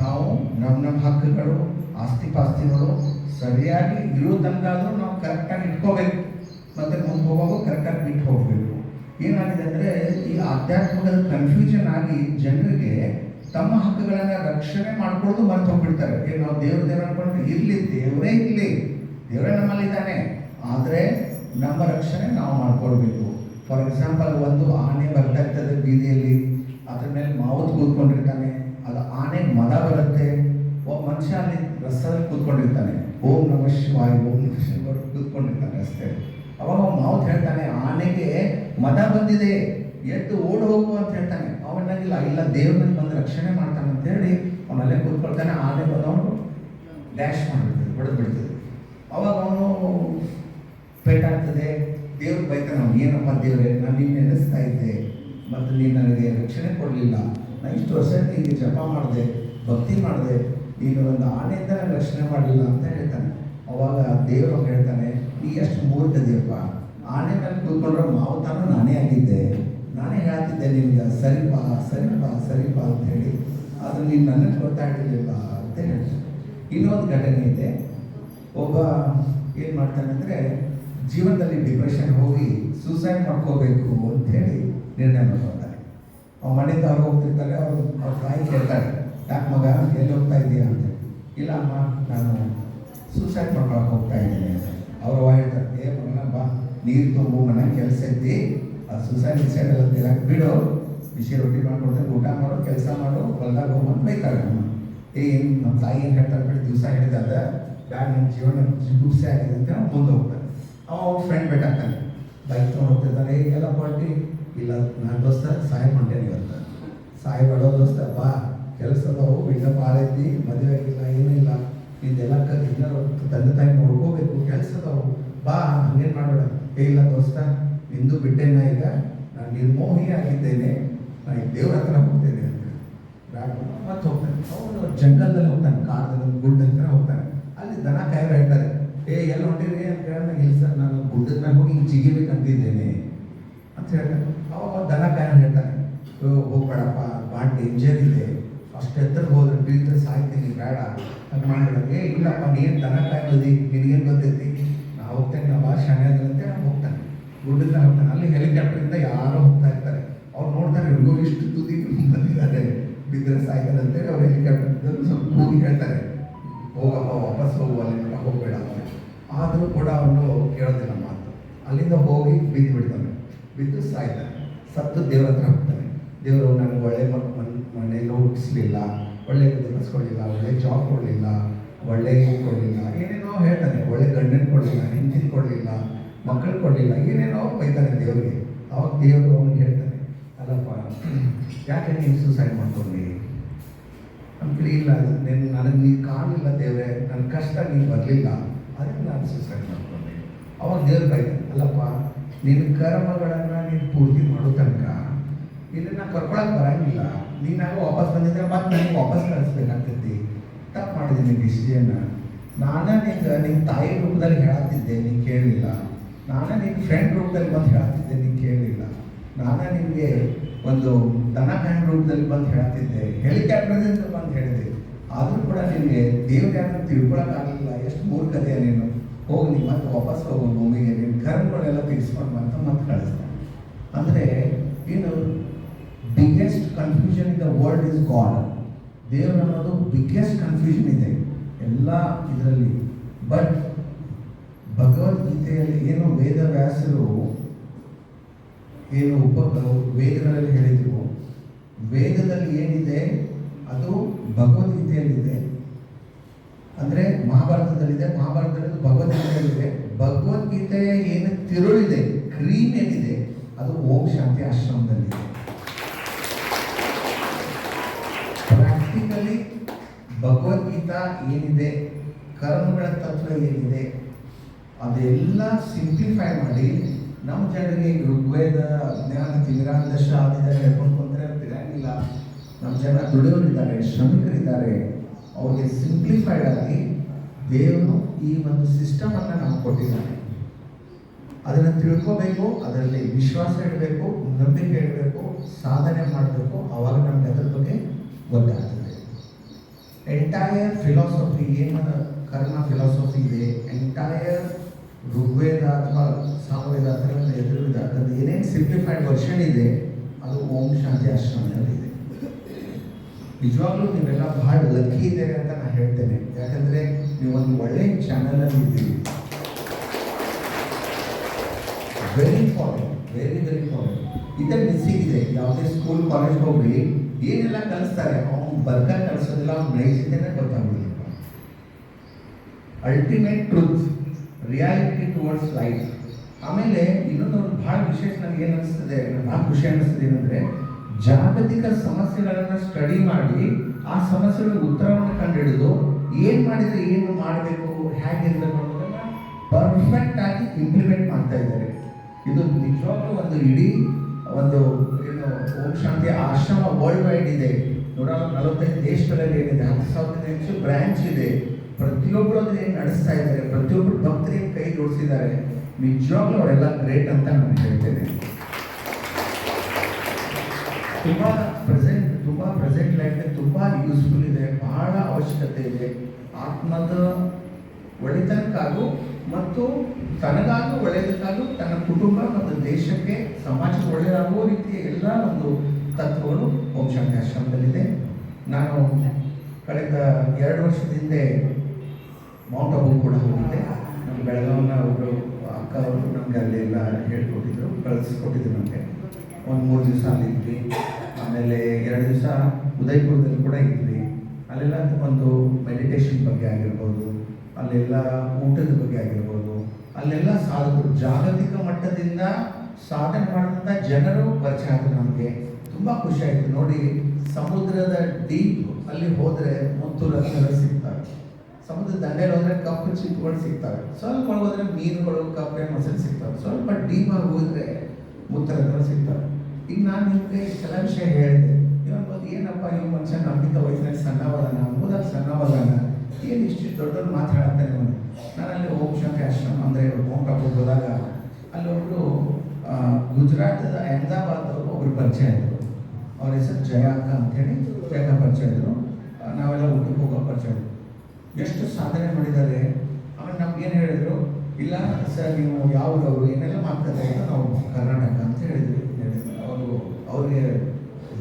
ನಾವು ನಮ್ಮ ನಮ್ಮ ಹಕ್ಕುಗಳು ಆಸ್ತಿ ಪಾಸ್ತಿಗಳು ಸರಿಯಾಗಿ ಇರೋ ನಾವು ಕರೆಕ್ಟಾಗಿ ಇಟ್ಕೋಬೇಕು. ಮತ್ತು ಮುಂದೆ ಹೋಗುವಾಗ ಕರೆಕ್ಟಾಗಿ ಬಿಟ್ಟು ಹೋಗಬೇಕು. ಏನಾಗಿದೆ ಅಂದರೆ ಈ ಆಧ್ಯಾತ್ಮಿಕದ ಕನ್ಫ್ಯೂಷನ್ ಆಗಿ ಜನರಿಗೆ ತಮ್ಮ ಹಕ್ಕುಗಳನ್ನು ರಕ್ಷಣೆ ಮಾಡ್ಕೊಳ್ಳೋದು ಮರ್ತು ಹೋಗ್ಬಿಡ್ತಾರೆ. ನಾವು ದೇವ್ರ ದೇವ್ರ ಅನ್ಕೊಂಡ್ರೆ ಇರಲಿ ದೇವರೇ ಇರಲಿ ದೇವರೇ ನಮ್ಮಲ್ಲಿದ್ದಾನೆ. ಆದರೆ ನಮ್ಮ ರಕ್ಷಣೆ ನಾವು ಮಾಡ್ಕೊಳ್ಬೇಕು. ಫಾರ್ ಎಕ್ಸಾಂಪಲ್ ಒಂದು ಆನೆ ಬರ್ತಾ ಇರ್ತದೆ ಬೀದಿಯಲ್ಲಿ. ಅದ್ರ ಮೇಲೆ ಮಾವುತ್ ಕೂತ್ಕೊಂಡಿರ್ತಾನೆ. ಅದು ಆನೆ ಮದ ಬರುತ್ತೆ. ಒಬ್ಬ ಮನುಷ್ಯ ಅಲ್ಲಿ ರಸ್ತೆಯಲ್ಲಿ ಕೂತ್ಕೊಂಡಿರ್ತಾನೆ. ಓಂ ನಮ ಶಿವಾಯ, ಓಂ ನಮ ಶಿವ ಕೂತ್ಕೊಂಡಿರ್ತಾನೆ ಅಷ್ಟೇ. ಅವಾಗ ಮಾವುತ್ ಹೇಳ್ತಾನೆ, ಆನೆಗೆ ಮದ ಬಂದಿದೆ. ಎದ್ದು ಓಡ್ ಹೋಗು ಅಂತ ಹೇಳ್ತಾನೆ. ಅವನಾಗಿಲ್ಲ ಇಲ್ಲ ದೇವ್ರನ್ನ ಬಂದು ರಕ್ಷಣೆ ಮಾಡ್ತಾನೆ ಅಂತ ಹೇಳಿ ಅವನಲ್ಲೇ ಕೂತ್ಕೊಳ್ತಾನೆ. ಆನೆ ಬಂದವನು ಡ್ಯಾಶ್ ಮಾಡಿಬಿಡ್ತದೆ ಹೊಡೆದು ಅವಾಗ ಅವನು ಪೇಟಾಗ್ತದೆ ದೇವ್ರು ಬೈತಾನೆ, ಅವ್ನು ಏನಪ್ಪ ದೇವ್ರೆ, ನಾನು ನೀನು ನೆನೆಸ್ತಾ ಇದ್ದೆ, ಮತ್ತು ನೀನು ನನಗೆ ರಕ್ಷಣೆ ಕೊಡಲಿಲ್ಲ. ನಾನು ಇಷ್ಟು ವರ್ಷ ನಿನಗೆ ಜಪ ಮಾಡಿದೆ, ಭಕ್ತಿ ಮಾಡಿದೆ, ನೀನು ಒಂದು ಆನೆಯಿಂದ ನನಗೆ ರಕ್ಷಣೆ ಮಾಡಲಿಲ್ಲ ಅಂತ ಹೇಳ್ತಾನೆ. ಅವಾಗ ದೇವರು ಹೇಳ್ತಾನೆ, ನೀ ಎಷ್ಟು ಮೂರ್ಖದಿಯಪ್ಪ ಆನೆ ಮೇಲೆ ಕೂತ್ಕೊಂಡ್ರೆ ಮಾವುತಾನು ನಾನೇ ಆಗಿದ್ದೆ. ನಾನೇ ಹೇಳ್ತಿದ್ದೆ ನಿಮ್ಗೆ, ಸರಿಪಾ ಸರಿಪಾ ಸರಿಪಾ ಅಂತ ಹೇಳಿ. ಅದು ನೀನು ನನಗೆ ಗೊತ್ತಾಗಲಿಲ್ಲ ಅಂತ ಹೇಳ್ತಾನೆ. ಇನ್ನೊಂದು ಘಟನೆ ಇದೆ. ಒಬ್ಬ ಏನು ಮಾಡ್ತಾನೆ ಅಂದರೆ ಜೀವನದಲ್ಲಿ ಡಿಪ್ರೆಷನ್ ಹೋಗಿ ಸೂಸೈಡ್ ಮಾಡ್ಕೋಬೇಕು ಅಂತ ಹೇಳಿ ನಿರ್ಣಯ ಮಾಡ್ಕೊಳ್ತಾನೆ. ಅವ್ನ ಮನೆಯಿಂದ ಅವ್ರು ಹೋಗ್ತಿರ್ತಾರೆ, ಅವ್ರು ಅವ್ರ ತಾಯಿ ಕೇಳ್ತಾರೆ, ಯಾಕೆ ಮಗ, ಎಲ್ಲಿ ಹೋಗ್ತಾ ಇದ್ದೀಯಾ ಅಂತ ಇಲ್ಲ ಅಮ್ಮ, ನಾನು ಸೂಸೈಡ್ ಮಾಡ್ಕೊಳಕ್ಕೆ ಹೋಗ್ತಾ ಇದ್ದೀನಿ ಅಂತ ಅವ್ರು ಹೇಳ್ತಾರೆ, ಏ ಮಗನ ಬಾ, ನೀರು ತುಂಬು, ಮನೆ ಕೆಲಸ ಐತಿ. ಆ ಸೂಸೈಡ್ ಗಿಸೈಡ್ ಎಲ್ಲ ತಿರಕ್ಕೆ ಬಿಡು. ಬಿಸಿ ರೊಟ್ಟಿ ಮಾಡ್ಕೊಡ್ತಾರೆ ಊಟ ಮಾಡೋ, ಕೆಲಸ ಮಾಡು, ಹೊಲ್ದಾಗ ಹೋಗ್ಬಂದು ಬೈತಾರೆ ಅಮ್ಮ. ಏ, ಏನು ನಮ್ಮ ತಾಯಿ ಏನು ಹೇಳ್ತಾರೆ ಬಿಡಿ, ದಿವಸ ಹೇಳಿದಾಗ ಬ್ಯಾಗ್ ನನ್ನ ಜೀವನ ಜಿಗುಪ್ಸೆ ಆಗಿದೆ ಅಂತ ಮುಂದೆ ಹೋಗ್ತಾನೆ ಅವ ಫ್ರೆಂಡ್ ಬೇಕಾಗ್ತಾನೆ. ಬೈಕ್ ತೊಗೊಂಡು ಹೋಗ್ತಿರ್ತಾನೆ. ಎಲ್ಲ ಪಾರ್ಟಿ ಇಲ್ಲ, ನಾನು ದೋಸ್ತ ಸಹಾಯ ಮಾಡ್ತೇನೆ ಇವತ್ತು ಸಹಾಯ ಮಾಡೋ ದೋಸ್ತ, ಬಾ. ಕೆಲಸದವು ಇನ್ನ ಭಾಳ ಐತಿ ಮದುವೆ ಆಗಿಲ್ಲ ಏನಿಲ್ಲ ಇದೆಲ್ಲ ಎಲ್ಲರೂ ತಂದೆ ತಾಯಿ ನೋಡ್ಕೋಬೇಕು. ಕೆಲಸದವು ಬಾ ಹಂಗೇನು ಮಾಡಬೇಡ. ಏ, ಇಲ್ಲ ದೋಸ್ತ, ನಿಂದು ಬಿಟ್ಟೇನ ಈಗ. ನಾನು ನಿರ್ಮೋಹಿ ಆಗಿದ್ದೇನೆ. ನಾನು ದೇವ್ರ ಹತ್ರ ಹೋಗ್ತೇನೆ ಅಂತ. ಮತ್ತೆ ಹೋಗ್ತಾನೆ. ಅವನು ಜಂಗಲ್ದಲ್ಲಿ ಹೋಗ್ತಾನೆ. ಕಾಡದಲ್ಲಿ ಗುಡ್ಡ ಹತ್ರ ಹೋಗ್ತಾನೆ. ದನ ಕಾಯರು ಹೇಳ್ತಾರೆ ಏ ಎಲ್ಲ ಹೊಂಟಿರಿ ಅಂತ ಹೇಳಿದಾಗ ಇಲ್ಲ ಸರ್ ನಾನು ಗುಡ್ಡದ ಮೇಲೆ ಹೋಗಿ ಹಿಂಗೆ ಜಿಗಿಬೇಕಂತಿದ್ದೇನೆ ಅಂತ ಹೇಳ್ತಾರೆ ಅವಾಗ ದನ ಕಾಯರು ಹೇಳ್ತಾರೆ "ಓ, ಹೋಗ್ಬೇಡಪ್ಪ ಭಾಳ ಡೇಂಜರ್ ಇದೆ. ಅಷ್ಟು ಎತ್ತರ ಹೋದ್ರೆ ಬೀಳ್ತಾರೆ ಸಾಯ್ತೀನಿ ಬೇಡ. ಅಂತ ಏ ಇಲ್ಲಪ್ಪ ನೀನು ದನ ಕಾಯೋದಿ ನಿನಗೇನು ಗೊತ್ತೈತಿ? ನಾ ಹೋಗ್ತೇನೆ ನಾ ಭಾಳ ಶಾಣೆ ಅಂತ ಹೋಗ್ತಾನೆ. ಗುಡ್ಡದ ಹೋಗ್ತಾನೆ. ಅಲ್ಲಿ ಹೆಲಿಕಾಪ್ಟರಿಂದ ಯಾರೋ ಹೋಗ್ತಾ ಇರ್ತಾರೆ. ಅವ್ರು ನೋಡ್ತಾರೆ ಇವ್ರು ಇಷ್ಟು ತುದಿ ಬಂದಿದ್ದಾರೆ ಬಿದ್ದರೆ ಸಾಯ್ತಾರೆ ಅಂತೇಳಿ ಅವ್ರು ಹೆಲಿಕಾಪ್ಟರ್ ಸ್ವಲ್ಪ ಹೋಗಿ ಹೇಳ್ತಾರೆ. ಹೋಗಪ್ಪ ವಾಪಸ್ ಅಲ್ಲಿ ಹೋಗಬೇಡ ಆದರೂ ಕೂಡ ಅವನು ಕೇಳೋದಿಲ್ಲ ಮಾತು. ಅಲ್ಲಿಂದ ಹೋಗಿ ಬಿದ್ದು ಬಿಡ್ತಾನೆ. ಬಿದ್ದು ಸಾಯ್ತಾನೆ. ಸತ್ತು ದೇವ್ರ ಹತ್ರ ಹೋಗ್ತಾನೆ. ದೇವರು ನನಗೆ ಒಳ್ಳೆ ಮನೆಯಲ್ಲೂ ಹುಟ್ಟಿಸ್ಲಿಲ್ಲ ಒಳ್ಳೆ ಕಲಿಸ್ಕೊಡ್ಲಿಲ್ಲ ಒಳ್ಳೆ ಜಾಬ್ ಕೊಡಲಿಲ್ಲ, ಒಳ್ಳೆ ಕೊಡಲಿಲ್ಲ, ಏನೇನೋ ಹೇಳ್ತಾನೆ. ಒಳ್ಳೆ ಗಂಡನ ಕೊಡಲಿಲ್ಲ, ಹೆಂಡತಿನ ಕೊಡಲಿಲ್ಲ, ಮಕ್ಕಳು ಕೊಡಲಿಲ್ಲ, ಏನೇನೋ ಬೈತಾನೆ ದೇವರಿಗೆ. ಅವಾಗ ದೇವರು ಅವನಿಗೆ ಹೇಳ್ತಾನೆ, ಅಲ್ಲಪ್ಪ, ಯಾಕೆ ನೀನು ಸೂಸೈಡ್ ಮಾಡ್ಕೊಂಡಿ ಅಂತೇಳಿ ಇಲ್ಲ, ನೀನು ನನಗೆ ನೀನು ಕಾಣಲಿಲ್ಲ ದೇವ್ರೆ ನನ್ನ ಕಷ್ಟ ನೀನು ಬರಲಿಲ್ಲ. ಅದಕ್ಕೆ ನಾನು ಸೂಸೈಡ್ ಮಾಡ್ಕೊಂಡೆ. ಅವಾಗ ದೇವ್ರು ಬೈದ, ಅಲ್ಲಪ್ಪ ನಿನ್ನ ಕರ್ಮಗಳನ್ನು ನೀನು ಪೂರ್ತಿ ಮಾಡೋ ತನಕ ಇದನ್ನ ಕರ್ಕೊಳಕ್ಕೆ ಬರಂಗಿಲ್ಲ. ನೀನಾಗ ವಾಪಸ್ ಬಂದಿದ್ರೆ ಮತ್ತೆ ನನಗೆ ವಾಪಸ್ ಕಳಿಸ್ಬೇಕಾಗ್ತೈತಿ. ತಪ್ಪು ಮಾಡಿದ್ದೀನಿ ಡಿಸಿಷನ್ ನಾನೇ ನಿಂಗೆ ನಿನ್ನ ತಾಯಿ ರೂಪದಲ್ಲಿ ಹೇಳತ್ತಿದ್ದೆ ನೀನು ಕೇಳಲಿಲ್ಲ ನಾನೇ ನಿನ್ನ ಫ್ರೆಂಡ್ ರೂಪದಲ್ಲಿ ಬಂದು ಹೇಳತ್ತಿದ್ದೆ ನೀನು ಕೇಳಲಿಲ್ಲ ನಾನೇ ನಿನಗೆ ಒಂದು ದನ ಕಾಯನ್ ರೂಪದಲ್ಲಿ ಬಂದು ಹೇಳತ್ತಿದ್ದೆ. ಹೆಲಿಕಾಪ್ಟರ್ದಿಂದ ಬಂದು ಹೇಳಿದೆ. ಆದರೂ ಕೂಡ ನಿನಗೆ ದೇವ್ರ ಯಾರು ತಿಳ್ಕೊಳಕ್ಕಾಗಲಿಲ್ಲ. ಎಷ್ಟು ಮೂರ್ಖತೆಯ ನೀನು. ಹೋಗಿ ನೀವು ಮತ್ತೆ ವಾಪಸ್ ಹೋಗು, ಭೂಮಿಗೆ ನಿನ್ನ ಕರ್ಮಗಳೆಲ್ಲ ತಿಳಿಸ್ಕೊಂಡು ಮತ್ತೆ ಮತ್ತೆ ಕಳಿಸ್ತಾನೆ ಅಂದರೆ ಏನು? Biggest confusion in the world is God ದೇವ್ರು ಅನ್ನೋದು ಬಿಗ್ಗೆಸ್ಟ್ ಕನ್ಫ್ಯೂಷನ್ ಇದೆ. ಎಲ್ಲ ಇದರಲ್ಲಿ. ಬಟ್ ಭಗವದ್ಗೀತೆಯಲ್ಲಿ ಏನು ವೇದವ್ಯಾಸರು ಏನು ಉಪ ವೇದಗಳಲ್ಲಿ ಹೇಳಿದ್ರು. ವೇದದಲ್ಲಿ ಏನಿದೆ? ಅದು ಭಗವದ್ಗೀತೆಯಲ್ಲಿದೆ. ಅಂದರೆ ಮಹಾಭಾರತದಲ್ಲಿದೆ, ಮಹಾಭಾರತದಲ್ಲಿ ಭಗವದ್ಗೀತೆಯಲ್ಲಿದೆ. ಭಗವದ್ಗೀತೆ ಏನು ತಿರುಳಿದೆ ಕ್ರೀಮ್ ಏನಿದೆ, ಅದು ಓಂ ಶಾಂತಿ ಆಶ್ರಮದಲ್ಲಿದೆ. ಪ್ರಾಕ್ಟಿಕಲಿ ಭಗವದ್ಗೀತಾ ಏನಿದೆ, ಕರ್ಮಗಳ ತತ್ವ ಏನಿದೆ, ಅದೆಲ್ಲ ಸಿಂಪ್ಲಿಫೈ ಮಾಡಿ ನಮ್ಮ ಜನರಿಗೆ ಋಗ್ವೇದ ಅಜ್ಞಾನ ತಿಂಗ್ರಾಂಧಶ ಆಗಿದ್ದಾರೆ ಹೇಳ್ಕೊಂಡು ಕುಂತರೆ ತಿರಂಗಿಲ್ಲ ನಮ್ಮ ಜನ ದುಡಿಯೋರಿದ್ದಾರೆ, ಶ್ರಮಿಕರಿದ್ದಾರೆ. ಅವ್ರಿಗೆ ಸಿಂಪ್ಲಿಫೈಡ್ ಆಗಿ ದೇವರು ಈ ಒಂದು ಸಿಸ್ಟಮನ್ನು ನಮ್ಗೆ ಕೊಟ್ಟಿದ್ದಾರೆ. ಅದನ್ನು ತಿಳ್ಕೋಬೇಕು, ಅದರಲ್ಲಿ ವಿಶ್ವಾಸ ಇಡಬೇಕು, ನಂಬಿಕೆ ಇಡಬೇಕು, ಸಾಧನೆ ಮಾಡಬೇಕು, ಅವಾಗ ನಮ್ಗೆ ಅದ್ರ ಬಗ್ಗೆ ಗೊತ್ತಾಗ್ತದೆ. ಎಂಟೈರ್ ಫಿಲಾಸಫಿ ಏನು ಕರ್ಮ ಫಿಲಾಸಫಿ ಇದೆ? ಎಂಟೈರ್ ಋಗ್ವೇದ ಅಥವಾ ಸಾಮವೇದ ಅಥವಾ ಎದುರುವೇದ ಅದರಲ್ಲಿ ಏನೇನು ಸಿಂಪ್ಲಿಫೈಡ್ ವರ್ಷನ್ ಇದೆ, ಅದು ಓಂ ಶಾಂತಿ ಆಶ್ರಮದಲ್ಲಿ ಇದೆ ನಿಜವಾಗ್ಲೂ ನೀವೆಲ್ಲ ಬಹಳ ಲಕ್ಕಿ ಇದ್ದೀರಿ ಅಂತ ನಾನು ಹೇಳ್ತೇನೆ. ಯಾಕಂದರೆ ನೀವೊಂದು ಒಳ್ಳೆ ಚಾನಲಲ್ಲಿ ಇದ್ದೀರಿ. Very important very very important ಇದೇ ಮಿಸ್ಸಿಂಗ್ ಇದೆ. ಯಾವುದೇ ಸ್ಕೂಲ್ ಕಾಲೇಜ್ ಹೋಗಲಿ, ಏನೆಲ್ಲ ಕಲಿಸ್ತಾರೆ, ಅವ್ನು ಬರ್ಕ ಕಲಿಸೋದಿಲ್ಲ, ಅವ್ನು ಗೊತ್ತಾಗೋದಿಲ್ಲ. Ultimate truth reality towards life ಆಮೇಲೆ ಇನ್ನೊಂದು ಭಾಳ ವಿಶೇಷ ನನಗೆ ಏನು ಅನಿಸ್ತದೆ ಭಾಳ ಖುಷಿ ಅನ್ನಿಸ್ತದೆ ಏನಂದರೆ, ಜಾಗತಿಕ ಸಮಸ್ಯೆಗಳನ್ನು ಸ್ಟಡಿ ಮಾಡಿ ಆ ಸಮಸ್ಯೆಗಳಿಗೆ ಉತ್ತರವನ್ನು ಕಂಡುಹಿಡಿದು ಏನು ಮಾಡಿದರೆ ಏನು ಮಾಡಬೇಕು ಹೇಗಿರಬೇಕು ಅನ್ನೋದನ್ನು ಪರ್ಫೆಕ್ಟ್ ಆಗಿ ಇಂಪ್ಲಿಮೆಂಟ್ ಮಾಡ್ತಾ ಇದ್ದಾರೆ. ಇದು ನಿಜವಾಗ್ಲೂ ಒಂದು ಇಡೀ ಒಂದು ಏನು ಓಂ ಶಾಂತಿ ಆಶ್ರಮ ವರ್ಲ್ಡ್ ವೈಡ್ ಇದೆ. ನೂರ ನಲವತ್ತೈದು ದೇಶಗಳಲ್ಲಿ ಏನಿದೆ, ಹತ್ತು ಸಾವಿರದ ಹೆಚ್ಚು ಬ್ರ್ಯಾಂಚ್ ಇದೆ. ಪ್ರತಿಯೊಬ್ಬರು ಅದನ್ನ ಏನು ನಡೆಸ್ತಾ ಇದ್ದಾರೆ? ಪ್ರತಿಯೊಬ್ಬರು ಭಕ್ತರಿಗೆ ಕೈ ಜೋಡಿಸಿದ್ದಾರೆ. ನಿಜವಾಗ್ಲೂ ಅವರೆಲ್ಲ ಗ್ರೇಟ್ ಅಂತ ನಾನು ಹೇಳ್ತೇನೆ. ತುಂಬಾ ಪ್ರೆಸೆಂಟ್ ತುಂಬಾ ಪ್ರೆಸೆಂಟ್ ಲೈಫ್ ತುಂಬಾ ಯೂಸ್ಫುಲ್ ಇದೆ. ಬಹಳ ಅವಶ್ಯಕತೆ ಇದೆ. ಆತ್ಮದ ಒಳಿತನಕ್ಕಾಗೂ ಮತ್ತು ತನಗಾಗೂ ಒಳ್ಳೆಯದಕ್ಕಾಗೂ ತನ್ನ ಕುಟುಂಬ ಮತ್ತು ದೇಶಕ್ಕೆ ಸಮಾಜಕ್ಕೆ ಒಳ್ಳೆಯದಾಗುವ ರೀತಿಯ ಎಲ್ಲ ಒಂದು ತತ್ವಗಳು ಓಂ ಆಶ್ರಮದಲ್ಲಿದೆ. ನಾನು ಕಳೆದ ಎರಡು ವರ್ಷದ ಹಿಂದೆ ಮೌಂಟ್ ಅಬು ಕೂಡ ಹೋಗಿದ್ದೆ ನಮ್ಮ ಬೆಳಗಾವಿನ ಒಬ್ಬರು ಅಕ್ಕ ಅವರು ನಮಗೆ ಅಲ್ಲೆಲ್ಲ ಹೇಳ್ಕೊಟ್ಟಿದ್ರು, ಕಳಿಸ್ಕೊಟ್ಟಿದ್ರು ನಮಗೆ. ಒಂದು ಮೂರು ದಿವಸ ಅಲ್ಲಿದ್ವಿ ಆಮೇಲೆ ಎರಡು ದಿವಸ ಉದಯಪುರದಲ್ಲಿ ಕೂಡ ಇದ್ವಿ. ಅಲ್ಲೆಲ್ಲ ಒಂದು ಮೆಡಿಟೇಷನ್ ಬಗ್ಗೆ ಆಗಿರ್ಬೋದು, ಅಲ್ಲೆಲ್ಲ ಊಟದ ಬಗ್ಗೆ ಆಗಿರ್ಬೋದು, ಅಲ್ಲೆಲ್ಲ ಸಾಧಕರು ಜಾಗತಿಕ ಮಟ್ಟದಿಂದ ಸಾಧನೆ ಮಾಡಿದಂಥ ಜನರು ಪರಿಚಯ ಆದರು ನಮಗೆ. ತುಂಬ ಖುಷಿ ಆಯಿತು. ನೋಡಿ, ಸಮುದ್ರದ ಡೀಪ್ ಅಲ್ಲಿ ಹೋದರೆ ಮುತ್ತು ರತ್ನಗಳು ಸಿಗ್ತವೆ ಸಮುದ್ರ ದಂಡೆಯಲ್ಲಿ ಹೋದ್ರೆ ಕಪ್ಪು ಚಿಪ್ಪುಗಳು ಸಿಗ್ತವೆ. ಸ್ವಲ್ಪ ಹೋದ್ರೆ ಮೀನುಗಳು ಕಪ್ಪೆ ಮೊಸರು ಸಿಗ್ತವೆ. ಸ್ವಲ್ಪ ಡೀಪ್ ಆಗಿ ಹೋದ್ರೆ ಮುತ್ತರಗಳು ಸಿಗ್ತವೆ. ಈಗ ನಾನು ನಿಮಗೆ ಕೆಲ ವಿಷಯ ಹೇಳಿದೆ. ಇವಾಗ ಏನಪ್ಪ ಇವ್ ಮನುಷ್ಯ ನಮ್ಗಿಂತ ವಯಸ್ಸಿನಲ್ಲಿ ಸಣ್ಣವದಾನ ಮೂಲ ಸಣ್ಣವದಾನ ಏನು ಇಷ್ಟು ದೊಡ್ಡವ್ರು ಮಾತಾಡ್ತಾನೆ ಅವನು ನಾನು ಅಲ್ಲಿ ಓಂ ಶಾಂತಿ ಆಶ್ರಮ ಅಂದರೆ ಓಂ ಕಾಪು ಹೋದಾಗ ಅಲ್ಲಿ ಒಬ್ಬರು ಗುಜರಾತದ ಅಹಮದಾಬಾದ್ ಒಬ್ರು ಪರಿಚಯ ಇದ್ರು. ಅವ್ರ ಹೆಸರು ಜಯಾಕ ಅಂತೇಳಿ ಜಯಾಕ ಪರಿಚಯ ಇದ್ರು. ನಾವೆಲ್ಲ ಊಟಕ್ಕೆ ಹೋಗೋ ಪರಿಚಯ ಇದ್ರು. ಎಷ್ಟು ಸಾಧನೆ ಮಾಡಿದ್ದಾರೆ? ಆಮೇಲೆ ನಮ್ಗೆ ಏನು ಹೇಳಿದ್ರು? ಇಲ್ಲ ಸರ್, ನೀವು ಯಾವುದವರು ಏನೆಲ್ಲ ಮಾತಾಡ್ತಾ ಅಂತ ನಾವು ಕರ್ನಾಟಕ ಅಂತ ಹೇಳಿದ್ವಿ. ಅವರು ಅವ್ರಿಗೆ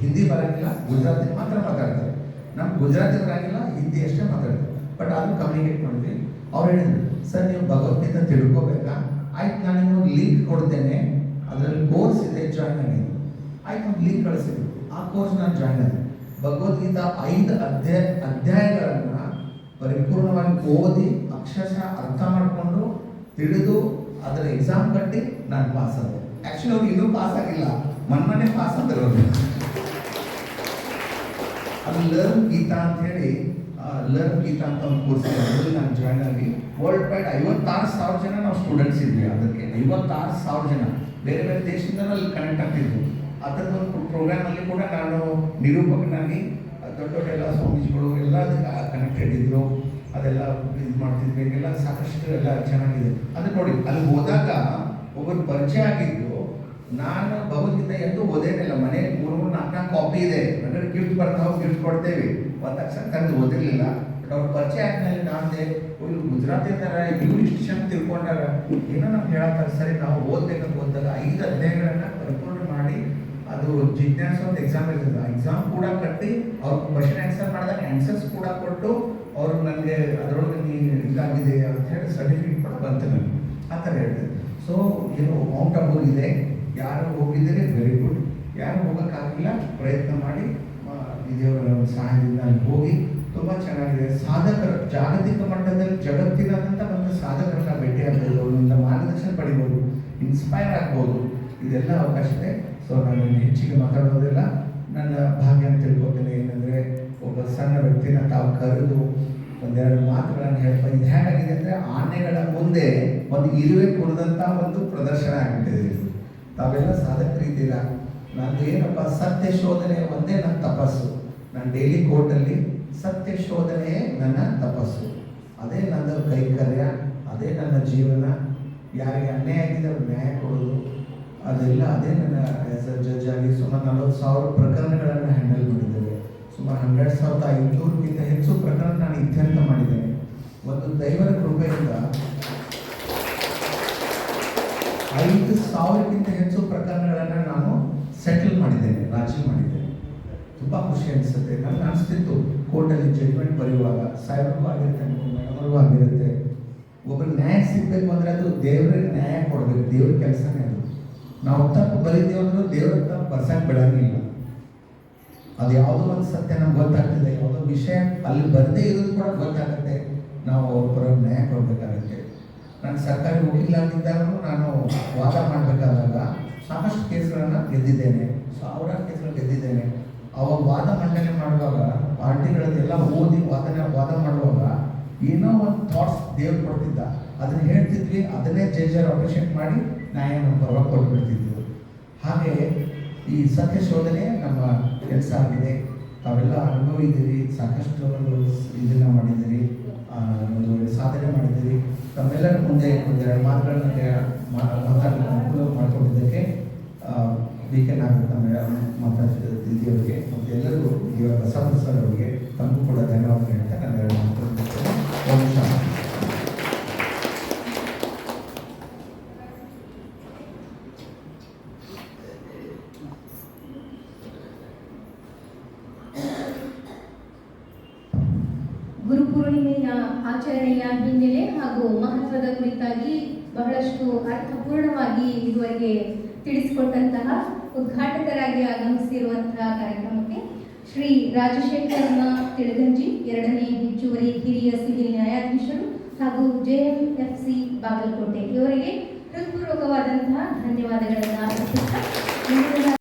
ಹಿಂದಿ ಬರೋಂಗಿಲ್ಲ ಗುಜರಾತಿ ಮಾತ್ರ ಮಾತಾಡ್ತಾರೆ. ನಮ್ಮ ಗುಜರಾತಿ ಬರೋಂಗಿಲ್ಲ ಹಿಂದಿ ಅಷ್ಟೇ ಮಾತಾಡ್ತಾರೆ. ಬಟ್ ಅದನ್ನು ಕಮ್ಯುನಿಕೇಟ್ ಮಾಡಿದ್ವಿ. ಅವ್ರು ಹೇಳಿದ್ರು, ಸರ್, ನೀವು ಭಗವದ್ಗೀತೆ ತಿಳ್ಕೊಬೇಕಾ? ಆಯ್ತು, ನಾನು ನಿಮಗೆ ಲಿಂಕ್ ಕೊಡ್ತೇನೆ. ಅದರಲ್ಲಿ ಕೋರ್ಸ್ ಇದೆ ಜಾಯ್ನ್ ಆಗಿ ಆಯ್ತು ಒಂದು ಲಿಂಕ್ ಕಳಿಸಿದ್ರು ಆ ಕೋರ್ಸ್ ನಾನು ಜಾಯ್ನ್ ಆದೆ ಭಗವದ್ಗೀತಾ ಐದು ಅಧ್ಯಾಯ ಅಧ್ಯಾಯಗಳನ್ನ ಪರಿಪೂರ್ಣವಾಗಿ ಓದಿ ಅಕ್ಷರಶಃ ಅರ್ಥ ಮಾಡಿಕೊಂಡು ತಿಳಿದು ಅದರ ಎಕ್ಸಾಮ್ ಕಟ್ಟಿ ನಾನು ಪಾಸ್ ಆದೆ. ಆ್ಯಕ್ಚುಲಿ ಅವ್ರು ಇನ್ನೂ ಪಾಸ್ ಆಗಿಲ್ಲ. ಮೊನ್ನೆ ಪಾಸ್ ಆದ್ರೆ ಅವರು. ಅದು ಲರ್ನ್ ಗೀತಾ ಅಂತ ಹೇಳಿ ಲರ್ನ್ ಗೀತಾ ಅಂತ ಒಂದು ಕೋರ್ಸ್ ಅದರಲ್ಲಿ ನಾನು ಜಾಯ್ನ್ ಆಗಿ ವರ್ಲ್ಡ್ ವೈಡ್ ಐವತ್ತಾರು ಸಾವಿರ ಜನ ನಾವು ಸ್ಟೂಡೆಂಟ್ಸ್ ಇದ್ವಿ ಅದಕ್ಕೆ. ಐವತ್ತಾರು ಸಾವಿರ ಜನ. ಬೇರೆ ಬೇರೆ ದೇಶದಿಂದ ಅಲ್ಲಿ ಕನೆಕ್ಟ್ ಆಗ್ತಿದ್ವು. ಅದರದ್ದು ಒಂದು ಪ್ರೋಗ್ರಾಮಲ್ಲಿ ಕೂಡ ನಾನು ನಿರೂಪಕನಾಗಿ ದೊಡ್ಡ ದೊಡ್ಡ ಎಲ್ಲ ಸ್ವಾಮೀಜಿಗಳು ಎಲ್ಲ ಇದ್ರು ಅದೆಲ್ಲ ಇದು ಮಾಡ್ತಿದ್ವಿ ಎಲ್ಲ ಸಾಕಷ್ಟು ಎಲ್ಲ ಚೆನ್ನಾಗಿದೆ. ಅದು ನೋಡಿ, ಅಲ್ಲಿ ಹೋದಾಗ ಒಬ್ಬರು ಪರಿಚಯ ಆಗಿದ್ದು, ನಾನು ಭಗವದ್ಗೀತ ಎಂದು ಓದೇನಿಲ್ಲ ಮನೆ ಮೂರು ಮೂರು, ನಾಲ್ಕು ನಾಲ್ಕು ಕಾಪಿ ಇದೆ. ಅಂದ್ರೆ ಗಿಫ್ಟ್ ಬರ್ತಾವೆ ಗಿಫ್ಟ್ ಕೊಡ್ತೇವೆ. ಒಂದು ಅಕ್ಷರ ತಂದು ಓದಿರ್ಲಿಲ್ಲ. ಬಟ್ ಅವ್ರು ಪರಿಚಯ ಆದ್ಮೇಲೆ ನಾನೇ ಇವ್ರು ಗುಜರಾತಿ ಥರ ಇವ್ರು ಇಷ್ಟು ತಿಳ್ಕೊಂಡಾಗ ಏನೋ ನಮ್ಗೆ ಹೇಳ್ತಾರೆ ಸರಿ, ನಾವು ಓದ್ಬೇಕಂತ ಓದಿದಾಗ ಐದು ಅಧ್ಯಾಯಗಳನ್ನ ಬರ್ಕೊಂಡು ಅದು ಜಿಜ್ಞಾಸ ಅಂತ ಎಕ್ಸಾಮ್ ಇರ್ತದೆ. ಎಕ್ಸಾಮ್ ಕೂಡ ಕಟ್ಟಿ ಅವ್ರು ಕ್ವಶನ್ ಆನ್ಸರ್ ಮಾಡಿದಾಗ ಆನ್ಸರ್ಸ್ ಕೂಡ ಕೊಟ್ಟು ಅವರು ನನಗೆ ಅದರೊಳಗೆ ನೀನು ಇದಾಗಿದೆ ಅಂತ ಹೇಳಿ ಸರ್ಟಿಫಿಕೇಟ್ ಕೂಡ ಬಂತು ನನಗೆ. ಆ ಥರ ಹೇಳಿದೆ ಸೊ ಏನು ಮೌಂಟ್ ಅಬೂ ಇದೆ. ಯಾರು ಹೋಗಿದ್ದೀರಿ ವೆರಿ ಗುಡ್ ಯಾರು ಹೋಗೋಕ್ಕಾಗಿಲ್ಲ ಪ್ರಯತ್ನ ಮಾಡಿ ದೇವರ ಸಹಾಯದಿಂದ ಹೋಗಿ ತುಂಬ ಚೆನ್ನಾಗಿದೆ. ಸಾಧಕರು, ಜಾಗತಿಕ ಮಟ್ಟದಲ್ಲಿ ಜಗತ್ತಿನಾದಂಥ ಒಂದು ಸಾಧಕರನ್ನ ಭೇಟಿ ಆಗ್ಬೋದು ಅವರಿಂದ ಮಾರ್ಗದರ್ಶನ ಪಡಿಬೋದು ಇನ್ಸ್ಪೈರ್ ಆಗ್ಬೋದು. ಇದೆಲ್ಲ ಅವಕಾಶ ಇದೆ. ಸೊ ನಾನು ಹೆಚ್ಚಿಗೆ ಮಾತಾಡೋದಿಲ್ಲ. ನನ್ನ ಭಾಗ್ಯ ಅಂತ ತಿಳ್ಕೊತೇನೆ ಏನಂದರೆ, ಒಬ್ಬ ಸಣ್ಣ ವ್ಯಕ್ತಿನ ತಾವು ಕರೆದು ಒಂದೆರಡು ಮಾತುಗಳನ್ನು ಹೇಳ್ತಾ ಇದು ಹೇಗಾಗಿದೆ ಅಂದರೆ, ಆನೆಗಳ ಮುಂದೆ ಒಂದು ಇರುವೆ ಕುಡಿದಂಥ ಒಂದು ಪ್ರದರ್ಶನ ಆಗಿಬಿಟ್ಟಿದೆ ಇದು. ತಾವೆಲ್ಲ ಸಾಧಕರಿದ್ದೀರಾ ನಾನು ಏನಪ್ಪ, ಸತ್ಯ ಶೋಧನೆ ಒಂದೇ ನನ್ನ ತಪಸ್ಸು. ನಾನು ಡೈಲಿ ಕೋರ್ಟಲ್ಲಿ ಸತ್ಯ ಶೋಧನೆಯೇ ನನ್ನ ತಪಸ್ಸು. ಅದೇ ನನ್ನ ಕೈಕರ್ಯ, ಅದೇ ನನ್ನ ಜೀವನ. ಯಾರಿಗೆ ಅನ್ಯಾಯ ಆಗಿದೆ ನ್ಯಾಯ ಕೊಡೋದು. ಅದೆಲ್ಲ ಅದೇ ನನ್ನ ಆ್ಯಸ್ ಅ ಜಡ್ಜ್ ಆಗಿ ಸುಮಾರು ನಲವತ್ತು ಸಾವಿರ ಪ್ರಕರಣಗಳನ್ನು ಹ್ಯಾಂಡಲ್ ಮಾಡಿದ್ದೇವೆ ಸುಮಾರು ಹನ್ನೆರಡು ಸಾವಿರದ ಐನೂರಕ್ಕಿಂತ ಹೆಚ್ಚು ಪ್ರಕರಣ ನಾನು ಇತ್ಯರ್ಥ ಮಾಡಿದ್ದೇನೆ. ಒಂದು ದೈವದ ಕೃಪೆಯಿಂದ ಐದು ಸಾವಿರಕ್ಕಿಂತ ಹೆಚ್ಚು ಪ್ರಕರಣಗಳನ್ನು ನಾನು ಸೆಟಲ್ ಮಾಡಿದ್ದೇನೆ, ರಾಜಿ ಮಾಡಿದ್ದೇನೆ. ತುಂಬ ಖುಷಿ ಅನಿಸುತ್ತೆ. ನನಗೆ ಅನಿಸ್ತಿತ್ತು, ಕೋರ್ಟಲ್ಲಿ ಜಡ್ಜ್ಮೆಂಟ್ ಬರೆಯುವಾಗ ಸಾಹೇಬ್ರಿಗೂ ಆಗಿರುತ್ತೆ ಮೇಡಮರಿಗೂ ಆಗಿರುತ್ತೆ. ಒಬ್ಬರು ನ್ಯಾಯ ಸಿಗಬೇಕು ಅಂದರೆ ಅದು ದೇವರಿಗೆ ನ್ಯಾಯ ಕೊಡಬೇಕು, ದೇವ್ರ ಕೆಲಸನೇ ಅದು. ನಾವು ತಪ್ಪು ಬರೀತೀವಿ ಅಂದ್ರೂ ದೇವ್ರ ತಪ್ಪು ಬರ್ಸಕ್ಕೆ ಬಿಡಂಗಿಲ್ಲ. ಅದು ಯಾವುದೋ ಒಂದು ಸತ್ಯ ನಮ್ಗೆ ಗೊತ್ತಾಗ್ತದೆ, ಯಾವುದೋ ವಿಷಯ ಅಲ್ಲಿ ಬರದೇ ಇರೋದು ಕೂಡ ಗೊತ್ತಾಗುತ್ತೆ. ನಾವು ಒಬ್ಬರ ನ್ಯಾಯ ಕೊಡಬೇಕಾಗುತ್ತೆ. ನಾನು ಸರ್ಕಾರಿ ವಕೀಲಾಗಿದ್ದಾಗೂ ನಾನು ವಾದ ಮಾಡಬೇಕಾದಾಗ ಸಾಕಷ್ಟು ಕೇಸ್ಗಳನ್ನು ಗೆದ್ದಿದ್ದೇನೆ. ಸಾವಿರಾರು ಕೇಸ್ಗಳು ಗೆದ್ದಿದ್ದೇನೆ. ಅವಾಗ ವಾದ ಮಂಡನೆ ಮಾಡುವಾಗ, ಪಾರ್ಟಿಗಳನ್ನೆಲ್ಲ ಓದಿ ವಾದನೆ, ವಾದ ಮಾಡುವಾಗ ಏನೋ ಒಂದು ಥಾಟ್ಸ್ ದೇವ್ರು ಕೊಡ್ತಿದ್ದ. ಅದನ್ನ ಹೇಳ್ತಿದ್ವಿ, ಅದನ್ನೇ ಜಡ್ಜರ್ ಅಪ್ರಿಷಿಯೇಟ್ ಮಾಡಿ ನ್ಯಾಯ ನಮ್ಮ ಪರವಾಗಿ ಕೊಟ್ಬಿಡ್ತಿದ್ವಿ ಹಾಗೆ ಈ ಸತ್ಯ ಶೋಧನೆ ನಮ್ಮ ಕೆಲಸ ಆಗಿದೆ. ತಾವೆಲ್ಲ ಅನುಭವಿದ್ದೀರಿ, ಸಾಕಷ್ಟು ಇದನ್ನ ಮಾಡಿದ್ದೀರಿ ಒಂದು ಸಾಧನೆ ಮಾಡಿದ್ದೀರಿ. ತಮ್ಮೆಲ್ಲರ ಮುಂದೆ ಒಂದೆರಡು ಮಾತುಗಳನ್ನ ಮಾತಾಡಲು ಅನುಕೂಲ ಮಾಡಿಕೊಂಡಿದ್ದಕ್ಕೆ ವಿ ಕೆ ನಾಗರತ್ನ ಮೇಡಮ್ ಅವರಿಗೆ, ಮತ್ತು ಎಲ್ಲರಿಗೂ ಬಸವಪ್ಪ ಸರ್ ಅವರಿಗೆ, ತಮಗೂ ರಾಜಶೇಖರನ ತಿಳಗಂಜಿ ಎರಡನೇ ಹೆಚ್ಚುವರಿ ಹಿರಿಯ ಸಿವಿಲ್ ನ್ಯಾಯಾಧೀಶರು ಹಾಗೂ ಜೆಎಂಎಫ್ಸಿ ಬಾಗಲಕೋಟೆ. ಇವರಿಗೆ ಹೃತ್ಪೂರ್ವಕವಾದಂತಹ ಧನ್ಯವಾದಗಳನ್ನು ಅರ್ಪಿಸ್ತಾ